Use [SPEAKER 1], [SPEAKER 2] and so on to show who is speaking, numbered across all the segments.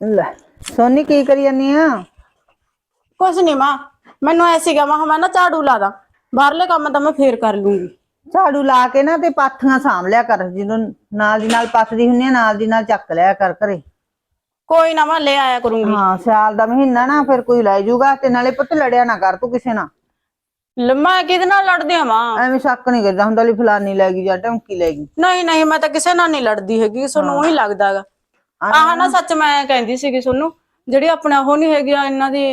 [SPEAKER 1] ਲੈ ਸੋਨੀ ਕੀ ਕਰੀ ਜਾਨੀ ਆ?
[SPEAKER 2] ਕੁਛ ਨਹੀਂ ਮਾਂ ਮੈਨੂੰ ਐ ਸੀਗਾ ਮਾਂ ਮੈਂ ਨਾ ਝਾੜੂ ਲਾ ਦਾਂ ਬਾਹਰਲੇ ਕੰਮ ਤਾਂ ਮੈਂ ਫੇਰ ਕਰ ਲੂੰਗੀ।
[SPEAKER 1] ਝਾੜੂ ਲਾ ਕੇ ਨਾ ਤੇ ਪਾਥੀਆਂ ਸਾਂਭ ਲਿਆ ਕਰ ਜਦੋਂ ਨਾਲ ਦੀ ਨਾਲ ਪੱਥਦੀ ਹੁੰਨੀ ਆ ਨਾਲ ਦੀ ਨਾਲ ਚੱਕ ਲਿਆ ਕਰ ਘਰੇ।
[SPEAKER 2] ਕੋਈ ਨਾ ਮੈਂ ਲੈ ਆਇਆ ਕਰੂੰਗੀ।
[SPEAKER 1] ਹਾਂ ਸਿਆਲ ਦਾ ਮਹੀਨਾ ਨਾ ਫਿਰ ਕੋਈ ਲੈ ਜਾਊਗਾ ਤੇ ਨਾਲੇ ਪੁੱਤ ਲੜਿਆ ਨਾ ਕਰ ਤੂੰ ਕਿਸੇ ਨਾਲ।
[SPEAKER 2] ਲੈ, ਮੈਂ ਕਿਹਦੇ ਨਾਲ ਲੜਦੀ ਆ ਮਾਂ?
[SPEAKER 1] ਐਵੇਂ ਸ਼ੱਕ ਨਹੀਂ ਕਰਦਾ ਹੁੰਦਾ ਲਈ ਫਲਾਨੀ ਲੈ ਗਈ ਜਾਂ ਢਮਕੀ ਲੈ ਗਈ।
[SPEAKER 2] ਨਹੀਂ ਨਹੀਂ ਮੈਂ ਤਾਂ ਕਿਸੇ ਨਾਲ ਨਹੀਂ ਲੜਦੀ ਹੈਗੀ ਸਾਨੂੰ ਹੀ ਲੱਗਦਾਗਾ ਆਹ ਨਾ ਸੱਚ ਮੈਂ ਕਹਿੰਦੀ ਸੀਗੀ ਤੁਹਾਨੂੰ ਜਿਹੜੀ ਆਪਣੇ ਉਹ ਨਹੀਂ ਹੈਗੀ ਇਹਨਾਂ ਦੀ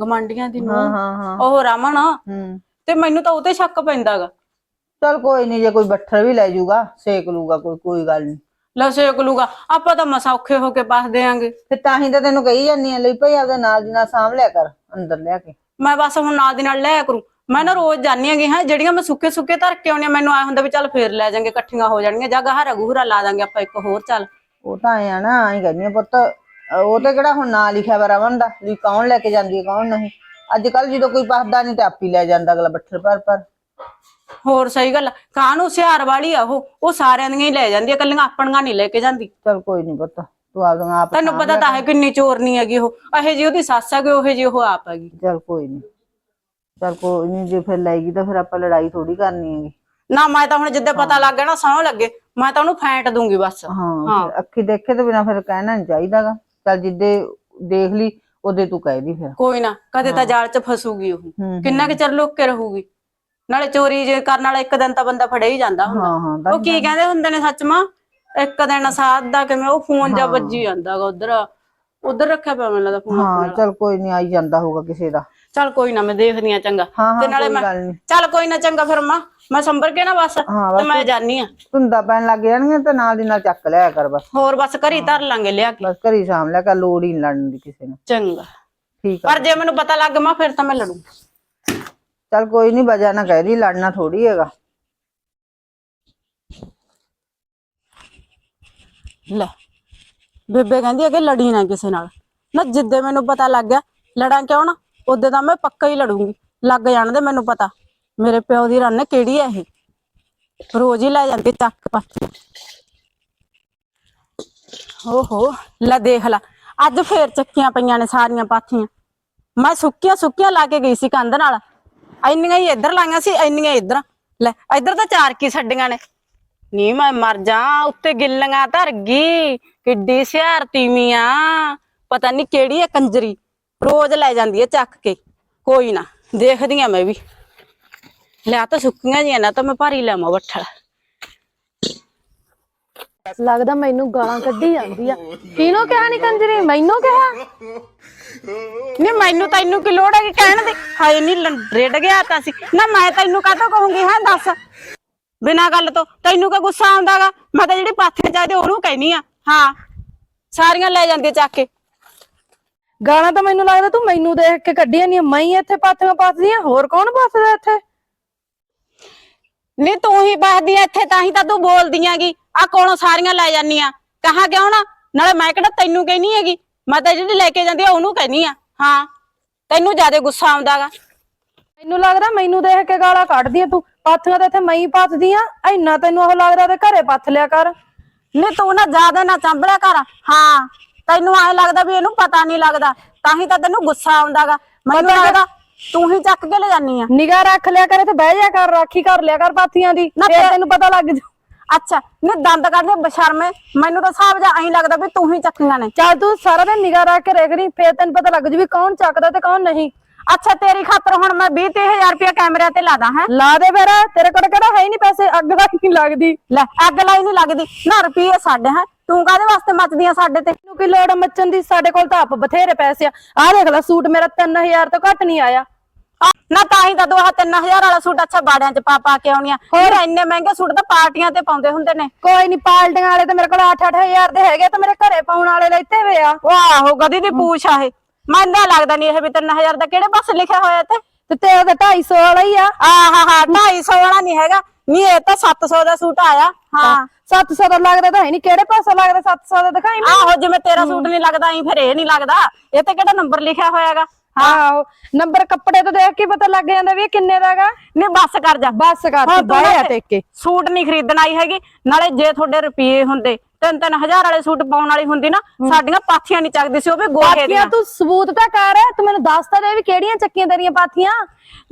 [SPEAKER 2] ਗਵਾਂਢੀਆਂ ਦੀ
[SPEAKER 1] ਹਾਂ
[SPEAKER 2] ਨੂੰਹ,
[SPEAKER 1] ਹਾਂ ਹਾਂ
[SPEAKER 2] ਉਹ ਰਮਨ
[SPEAKER 1] ਹੂੰ।
[SPEAKER 2] ਤੇ ਮੈਨੂੰ ਤਾਂ ਉਹ ਤੇ ਸ਼ੱਕ ਪੈਂਦਾਗਾ
[SPEAKER 1] ਚਲ ਕੋਈ ਨਹੀਂ ਜੇ ਕੋਈ ਬੱਠਰ ਵੀ ਲੈ ਜਾਊਗਾ ਸੇਕ ਲੂਗਾ ਕੋਈ ਕੋਈ ਗੱਲ ਨਹੀਂ
[SPEAKER 2] ਲੈ ਸੇਕ ਲੂਗਾ ਆਪਾਂ ਤਾਂ ਮਸਾ ਔਖੇ ਹੋ ਕੇ ਪਾਸ ਦੇਾਂਗੇ
[SPEAKER 1] ਤੇ ਤਾਂ ਹੀ ਤਾਂ ਤੈਨੂੰ ਕਹੀ ਜਾਂਦੀ ਆ ਲਈ ਭਈ ਆਪਦੇ ਨਾਲ ਦੀ ਨਾਲ ਸਾਂਭ ਲਿਆ ਕਰ ਅੰਦਰ ਲਿਆ ਕੇ।
[SPEAKER 2] ਮੈਂ ਬਸ ਹੁਣ ਨਾਲ ਦੀ ਨਾਲ ਲੈ ਕਰੂੰ। ਮੈਂ ਨਾ ਰੋਜ਼ ਜਾਣੀ ਹੈਗੀ ਹਾਂ ਜਿਹੜੀਆਂ ਮੈਂ ਸੁੱਕੇ ਸੁੱਕੇ ਧਰ ਕੇ ਆਉਣੀ ਆ ਮੈਨੂੰ ਆਇਆ ਹੁੰਦਾ ਵੀ ਚੱਲ ਫੇਰ ਲੈ ਜਾਾਂਗੇ ਇਕੱਠੀਆਂ ਹੋ ਜਾਣਗੀਆਂ ਜਾਂ ਗਹਾਰਾ ਗੂਹਰਾ ਲਾ ਦਾਂਗੇ ਆਪਾਂ ਇੱਕ ਹੋਰ ਚੱਲ।
[SPEAKER 1] ਉਹ ਤਾਂ ਐ ਆ ਨਾ ਐਂ ਕਹਿੰਦੀ ਆ ਪੁੱਤ ਅਹ ਉਹ ਤੇ ਕਿਹੜਾ ਹੁਣ ਨਾਂ ਲਿਖਿਆ ਵਾ ਰਮਨ ਦਾ ਵੀ ਕੌਣ ਲੈ ਕੇ ਜਾਂਦੀ ਹੈ ਕੌਣ ਨਹੀਂ। ਅੱਜ ਕੱਲ ਜਦੋਂ ਕੋਈ ਪਸਦਾ ਨਹੀਂ ਤੇ ਆਪੀ ਲੈ ਜਾਂਦਾ ਅਗਲਾ ਬੱਠਰ ਪਰ ਪਰ
[SPEAKER 2] ਹੋਰ ਸਹੀ ਗੱਲ ਕਾਹਨੂੰ ਹੁਸ਼ਿਆਰ ਵਾਲੀ ਆ ਉਹ ਉਹ ਸਾਰਿਆਂ ਦੀਆਂ ਹੀ ਲੈ ਜਾਂਦੀ ਆ ਕੱਲੀਆਂ ਆਪਣੀਆਂ ਨਹੀਂ ਲੈ ਕੇ ਜਾਂਦੀ।
[SPEAKER 1] ਚਲ ਕੋਈ ਨਹੀਂ ਪੁੱਤ ਤੂੰ ਆਪਦਾ ਆਪ
[SPEAKER 2] ਤੈਨੂੰ ਪਤਾ ਤਾਂ ਹੈ ਕਿੰਨੀ ਚੋਰਨੀ ਹੈਗੀ ਉਹ ਇਹੇ ਜੀ ਉਹਦੀ ਸੱਸ ਹੈਗੀ ਉਹੇ ਜੀ ਉਹ ਆਪ ਹੈਗੀ।
[SPEAKER 1] ਚਲ ਕੋਈ ਨਹੀਂ ਚਲ ਕੋਈ ਨਹੀਂ ਜੇ ਫਿਰ ਲੈਗੀ ਤਾਂ ਫਿਰ ਆਪਾਂ ਲੜਾਈ ਥੋੜੀ ਕਰਨੀ ਹੈਗੀ।
[SPEAKER 2] ਨਾ ਮੈਂ ਤਾਂ ਹੁਣ ਜਿੱਦੇ ਪਤਾ ਲੱਗ ਗਿਆ ਨਾ ਸੌਂ ਲੱਗੇ ਮੈਂ ਤਾਂ ਉਹਨੂੰ ਫੈਂਟ ਦੂੰਗੀ ਬਸ।
[SPEAKER 1] ਹਾਂ ਫਿਰ ਅੱਖੀ ਦੇਖੇ ਤੋਂ ਬਿਨਾ ਫਿਰ ਕਹਿਣਾ ਨਹੀਂ ਚਾਹੀਦਾਗਾ। ਚਲ ਜਿੱਦੇ ਦੇਖ ਲਈ ਉਹਦੇ ਤੂੰ ਕਹਿ ਦੀ ਫਿਰ।
[SPEAKER 2] ਕੋਈ ਨਾ ਕਦੇ ਤਾਂ ਜਾਲ 'ਚ ਫਸੂਗੀ ਉਹ।
[SPEAKER 1] ਹੂੰ
[SPEAKER 2] ਕਿੰਨਾ ਕੁ ਚਿਰ ਲੁੱਕ ਕੇ ਰਹੂਗੀ? ਨਾਲੇ ਚੋਰੀ ਜੇ ਕਰਨ ਵਾਲਾ ਇੱਕ ਦਿਨ ਤਾਂ ਬੰਦਾ ਫੜਿਆ ਹੀ ਜਾਂਦਾ ਹੁੰਦਾ।
[SPEAKER 1] ਹਾਂ
[SPEAKER 2] ਉਹ ਕੀ ਕਹਿੰਦੇ ਹੁੰਦੇ ਨੇ ਸੱਚ ਮਾਂ? ਇੱਕ ਦਿਨ ਸਾਧ ਦਾ ਕਿਵੇਂ ਉਹ ਫੋਨ ਜਾਂ ਵੱਜੀ ਜਾਂਦਾਗਾ ਉਧਰ। ਉਧਰ ਰੱਖਿਆ ਪਿਆ ਮੈਨੂੰ ਲੱਗਦਾ ਫੋਨ
[SPEAKER 1] ਹਾਂ ਚਲ ਕੋਈ ਨਹੀਂ ਆਈ ਜਾਂਦਾ ਹੋਊਗਾ ਕਿਸੇ ਦਾ।
[SPEAKER 2] ਚੱਲ ਕੋਈ ਨਾ ਮੈਂ ਦੇਖਦੀ ਆ ਚੰਗਾ।
[SPEAKER 1] ਹਾਂ
[SPEAKER 2] ਤੇ
[SPEAKER 1] ਹਾਂ ਕੋਈ
[SPEAKER 2] ਮੈਂ
[SPEAKER 1] ਗੱਲ
[SPEAKER 2] ਚੱਲ ਕੋਈ ਨਾ ਚੰਗਾ ਫਿਰ ਮਾਂ ਮੈਂ ਸੰਭਰ ਕੇ ਨਾ ਬਸ
[SPEAKER 1] ਹਾਂ
[SPEAKER 2] ਤੇ ਮੈਂ ਜਾਨੀ ਆ।
[SPEAKER 1] ਧੁੰਦਾ ਪੈਣ ਲੱਗ ਜਾਣਗੀਆਂ ਤੇ ਨਾਲ ਦੀ ਨਾਲ ਚੱਕ ਲਿਆ ਕਰ ਬਸ।
[SPEAKER 2] ਹੋਰ ਬਸ ਘਰੀ ਧਰ ਲਾਂਗੇ ਲਿਆ ਕੇ।
[SPEAKER 1] ਬਸ ਘਰੀ ਸਾਂਭ ਲਿਆ ਕਰ ਲੋੜ ਹੀ ਨੀ ਲੜਨ ਦੀ ਕਿਸੇ ਨਾਲ
[SPEAKER 2] ਚੰਗਾ।
[SPEAKER 1] ਠੀਕ ਆ।
[SPEAKER 2] ਪਰ ਜੇ ਮੈਨੂੰ ਪਤਾ ਲੱਗ ਮਾਂ ਫਿਰ ਤਾਂ ਮੈਂ ਲੜੂ।
[SPEAKER 1] ਚਲ ਕੋਈ ਨਹੀਂ ਵਜ੍ਹਾ ਨਾ ਕਹਿ ਦੀ ਲੜਨਾ ਥੋੜੀ ਹੈਗਾ।
[SPEAKER 2] ਲੈ ਬੇਬੇ ਕਹਿੰਦੀ ਹੈ ਕਿ ਲੜੀ ਨਾ ਕਿਸੇ ਨਾਲ। ਨਾ ਜਿੱਦੇ ਮੈਨੂੰ ਪਤਾ ਲੱਗ ਗਿਆ ਲੜਾਂ ਕਿਉਂ ਨਾ? ਉਦੋਂ ਤਾਂ ਮੈਂ ਪੱਕਾ ਹੀ ਲੜੂੰਗੀ। ਲੱਗ ਜਾਣ ਦੇ ਮੈਨੂੰ ਪਤਾ, ਮੇਰੇ ਪਿਓ ਦੀ ਰੰਨ ਕਿਹੜੀ ਹੈ ਇਹ। ਰੋਜ਼ ਹੀ ਲੈ ਜਾਂਦੀ ਚੱਕ ਪਾਥੀ ਓਹੋ, ਲੈ ਦੇਖ ਲਾ, ਅੱਜ ਫੇਰ ਚੱਕੀਆਂ ਪਈਆਂ ਨੇ ਸਾਰੀਆਂ ਪਾਥੀਆਂ। ਮੈਂ ਸੁੱਕੀਆਂ ਸੁੱਕੀਆਂ ਲਾ ਕੇ ਗਈ ਸੀ ਕੰਧ ਨਾਲ। ਇੰਨੀਆਂ ਹੀ ਇੱਧਰ ਲਾਈਆਂ ਸੀ, ਇੰਨੀਆਂ ਹੀ ਇੱਧਰ। ਲੈ, ਇੱਧਰ ਤਾਂ ਚਾਰ ਕੀ ਛੱਡੀਆਂ ਨੇ। ਨੀ ਮੈਂ ਮਰ ਜਾ, ਉੱਤੇ ਗਿੱਲੀਆਂ ਧਰ ਗਈ। ਕਿੱਡੀ ਸਿਆਰ ਤੀਵੀਆਂ ਪਤਾ ਨਹੀਂ ਕਿਹੜੀ ਹੈ ਕੰਜਰੀ। ਰੋਜ਼ ਲੈ ਜਾਂਦੀ ਹੈ ਚੱਕ ਕੇ। ਕੋਈ ਨਾ ਦੇਖਦੀ ਆ ਮੈਂ ਵੀ। ਲੈ ਤਾਂ ਸੁੱਕੀਆਂ ਜੀਆਂ ਨਾ ਤਾਂ ਮੈਂ ਭਾਰੀ ਲੈਵਾਂ ਵੱਠਲ।
[SPEAKER 3] ਲੱਗਦਾ ਮੈਨੂੰ ਗਾਲਾਂ ਕੱਢੀ ਜਾਂਦੀ ਆ। ਕਿਹਨੂੰ ਕਿਹਾ ਨਹੀਂ ਕੰਜਰੀ? ਮੈਨੂੰ ਕਿਹਾ?
[SPEAKER 2] ਨਹੀਂ ਮੈਨੂੰ ਤੈਨੂੰ ਕੀ ਲੋੜ ਹੈ ਕਿ ਕਹਿਣ ਦੀ? ਹਾਏ ਨਹੀਂ ਰੇਡ ਗਿਆ ਤਾਂ ਸੀ ਨਾ ਮੈਂ ਤੈਨੂੰ ਕਾਹਤੋਂ ਕਹੂੰਗੀ ਹਾਂ ਦੱਸ। ਬਿਨਾਂ ਗੱਲ ਤੋਂ ਤੈਨੂੰ ਕੀ ਗੁੱਸਾ ਆਉਂਦਾਗਾ ਮੈਂ ਤਾਂ ਜਿਹੜੀ ਪਾਥੇ ਚਾਹੀਦੇ ਉਹਨੂੰ ਕਹਿਨੀ ਆ। ਹਾਂ ਸਾਰੀਆਂ ਲੈ ਜਾਂਦੀ ਆ ਚੱਕ ਕੇ।
[SPEAKER 3] ਗਾਲਾਂ ਤਾਂ ਮੈਨੂੰ ਲੱਗਦਾ ਤੂੰ ਮੈਨੂੰ ਦੇਖ ਕੇ ਕੱਢੀਆਂ ਨਹੀਂ ਮੈਂ ਹੀ ਇੱਥੇ ਪਾਥੀਆਂ ਪਾਥਦੀ ਆ ਹੋਰ ਕੌਣ ਪਾਥਦਾ ਇੱਥੇ?
[SPEAKER 2] ਨਹੀਂ ਤੂੰ ਹੀ ਬਸਦੀ ਐ ਇੱਥੇ ਤਾਂ ਹੀ ਤਾਂ ਤੂੰ ਬੋਲਦੀ ਆਂਗੀ ਆ ਕੋਲੋਂ ਸਾਰੀਆਂ ਲੈ ਜਾਨੀਆਂ ਕਹਾ ਕਿਉਂ ਨਾ? ਨਾਲੇ ਮੈਂ ਕਿਹੜਾ ਤੈਨੂੰ ਕਹਿਨੀ ਹੈਗੀ? ਮੈਂ ਤਾਂ ਜਿਹੜੀ ਲੈ ਕੇ ਜਾਂਦੀ ਆ ਉਹਨੂੰ ਕਹਿਨੀ ਆ। ਹਾਂ ਤੈਨੂੰ ਜ਼ਿਆਦਾ ਗੁੱਸਾ ਆਉਂਦਾਗਾ।
[SPEAKER 3] ਮੈਨੂੰ ਲੱਗਦਾ ਮੈਨੂੰ ਦੇਖ ਕੇ ਗਾਲਾਂ ਕੱਢਦੀ ਆ ਤੂੰ। ਪਾਥੀਆਂ ਤਾਂ ਇੱਥੇ ਮੈਂ ਹੀ ਪਾਥਦੀ ਆ ਇੰਨਾ ਤੈਨੂੰ ਉਹ ਲੱਗਦਾ ਤੇ ਘਰੇ ਪੱਥ ਲਿਆ ਕਰ।
[SPEAKER 2] ਨਹੀਂ ਤੂੰ ਨਾ ਜ਼ਿਆਦਾ ਨਾ ਚੰਬਲਿਆ ਕਰ। ਹਾਂ। ਤੈਨੂੰ ਐ ਲੱਗਦਾ ਵੀ ਇਹਨੂੰ ਪਤਾ ਨਹੀਂ ਲੱਗਦਾ ਤਾਂ ਹੀ ਤਾਂ ਤੈਨੂੰ ਗੁੱਸਾ ਆਉਂਦਾਗਾ। ਮੈਨੂੰ ਲੱਗਦਾ ਤੂੰ ਹੀ ਚੱਕ ਕੇ ਲੈ ਜਾਨੀ ਆ।
[SPEAKER 3] ਨਿਗਾਹ ਰੱਖ ਲਿਆ ਕਰ ਤੇ ਬਹਿ ਜਾ ਕਰ ਰਾਖੀ ਕਰ ਲਿਆ ਕਰ ਪਾਥੀਆਂ ਦੀ
[SPEAKER 2] ਨਾ
[SPEAKER 3] ਫੇਰ ਤੈਨੂੰ ਪਤਾ ਲੱਗ ਜੂ।
[SPEAKER 2] ਅੱਛਾ ਨਹੀਂ ਦੰਦ ਕੱਢਦੇ ਬਸ਼ਰਮੇ ਮੈਨੂੰ ਤਾਂ ਹਿਸਾਬ ਜਾ ਐਂ ਲੱਗਦਾ ਵੀ ਤੂੰ ਹੀ ਚੱਕੀਆਂ ਨੇ।
[SPEAKER 3] ਚੱਲ ਤੂੰ ਸਾਰਾ ਦਿਨ ਨਿਗਾਹ ਰੱਖ ਕੇ ਦੇਖ ਰਹੀ ਫੇਰ ਤੈਨੂੰ ਪਤਾ ਲੱਗ ਜੂ ਵੀ ਕੌਣ ਚੱਕਦਾ ਤੇ ਕੌਣ ਨਹੀਂ।
[SPEAKER 2] ਅੱਛਾ ਤੇਰੀ ਖਾਤਰ ਹੁਣ ਮੈਂ 20 ਹਜ਼ਾਰ ਰੁਪਇਆ ਕੈਮਰਿਆਂ ਤੇ ਲਾਦਾ ਹੈ?
[SPEAKER 3] ਲਾ ਦੇ ਫਿਰ ਤੇਰੇ ਕੋਲ ਕਿਹੜਾ ਹੈ ਹੀ ਨਹੀਂ ਪੈਸੇ ਅੱਗ ਦਾ ਨਹੀਂ ਲੱਗਦੀ।
[SPEAKER 2] ਲੈ ਅੱਗ ਲਾਈ ਨਹੀਂ ਲੱਗਦੀ। ਨਾ ਰੁਪਈਏ ਸਾਡੇ ਹੈ? ਤੂੰ ਕਾਹਦੇ ਵਾਸਤੇ ਮੱਚਦੀਆਂ ਸਾਡੇ ਤੇ?
[SPEAKER 3] ਤੈਨੂੰ ਕੀ ਲੋੜ ਆ ਮੱਚਣ ਦੀ? ਸਾਡੇ ਕੋਲ ਤਾਂ ਆਪ ਬਥੇਰੇ ਪੈਸੇ ਆ। ਆਹ ਦੇਖ ਲੈ ਸੂਟ ਮੇਰਾ 3000 ਤੋਂ ਘੱਟ ਨਹੀਂ ਆਇਆ।
[SPEAKER 2] ਆ, ਨਾ ਤਾਂ ਹੀ ਤਾਂ ਦੋ ਆਹ 3000 ਵਾਲਾ ਸੂਟ ਅੱਛਾ ਬਾੜਿਆਂ 'ਚ ਪਾ ਪਾ ਕੇ ਆਉਣੀਆਂ ਹੋਰ? ਇੰਨੇ ਮਹਿੰਗੇ ਸੂਟ ਤਾਂ ਪਾਰਟੀਆਂ ਤੇ ਪਾਉਂਦੇ ਹੁੰਦੇ ਨੇ।
[SPEAKER 3] ਕੋਈ ਨਹੀਂ ਪਾਲਟੀਆਂ ਵਾਲੇ ਤਾਂ ਮੇਰੇ ਕੋਲ 8-8000 ਦੇ ਹੈਗੇ ਤੇ ਮੇਰੇ ਘਰੇ ਪਾਉਣ ਵਾਲੇ ਲੈਤੇ ਹੋਏ ਆ।
[SPEAKER 2] ਉਹ ਆਹੋ ਗਦੀ ਦੀ ਪੂਛ ਆ ਇਹ। ਮੈਨੂੰ ਲੱਗਦਾ ਨਹੀਂ ਇਹ ਵੀ 3000 ਦਾ ਕਿਹੜੇ ਪਾਸੇ ਲਿਖਿਆ ਹੋਇਆ ਤੇ
[SPEAKER 3] ਤੇ ਤੇਰਾ ਤਾਂ 250 ਵਾਲਾ ਹੀ ਆ।
[SPEAKER 2] ਆਹ ਹਾ 250 ਵਾਲਾ ਨਹੀਂ ਹੈਗਾ। ਨਹੀਂ ਇਹ ਤਾਂ 700 ਦਾ ਸੂਟ ਆਇਆ। ਹਾਂ।
[SPEAKER 3] 700 ਦਾ ਲੱਗਦਾ ਤਾਂ ਹੈ ਨਹੀਂ ਕਿਹੜੇ ਪਾਸੇ ਲੱਗਦਾ 700 ਦਾ ਦਿਖਾਈ ਮੈਨੂੰ।
[SPEAKER 2] ਆਹੋ ਜਿਵੇਂ ਤੇਰਾ ਸੂਟ ਨਹੀਂ ਲੱਗਦਾ ਐਂ ਫਿਰ ਇਹ ਨਹੀਂ ਲੱਗਦਾ। ਇਹ ਤੇ ਕਿਹੜਾ ਨੰਬਰ ਲਿਖਿਆ ਹੋਇਆਗਾ?
[SPEAKER 3] ਆਹੋ ਨੰਬਰ ਕੱਪੜੇ ਤੋਂ ਦੇਖ ਕੇ ਪਤਾ ਲੱਗ ਜਾਂਦਾ ਵੀ ਇਹ ਕਿੰਨੇ ਦਾਗਾ
[SPEAKER 2] ਨਹੀਂ ਬੱਸ ਕਰ ਜਾ।
[SPEAKER 3] ਬੱਸ ਕਰ ਤੂੰ ਬਾਹਰ ਟੇਕ ਕੇ
[SPEAKER 2] ਸੂਟ ਨਹੀਂ ਖਰੀਦਣ ਆਈ ਹੈਗੀ ਨਾਲੇ ਜੇ ਤੁਹਾਡੇ ਰੁਪਏ ਹੁੰਦੇ ਤਿੰਨ ਤਿੰਨ ਹਜ਼ਾਰ ਵਾਲੇ ਸੂਟ ਪਾਉਣ ਵਾਲੀ ਹੁੰਦੀ ਨਾ ਸਾਡੀਆਂ ਪਾਥੀਆਂ ਨਹੀਂ ਚੱਕਦੀ ਸੀ ਉਹ ਵੀ ਗੋਹੇ
[SPEAKER 3] ਪਾਥੀਆਂ
[SPEAKER 2] ਦੀਆਂ।
[SPEAKER 3] ਤੂੰ ਸਬੂਤ ਤਾਂ ਕਰ ਤੂੰ ਮੈਨੂੰ ਦੱਸ ਤਾਂ ਦੇ ਵੀ ਕਿਹੜੀਆਂ ਚੱਕੀਆਂ ਤੇਰੀਆਂ ਪਾਥੀਆਂ।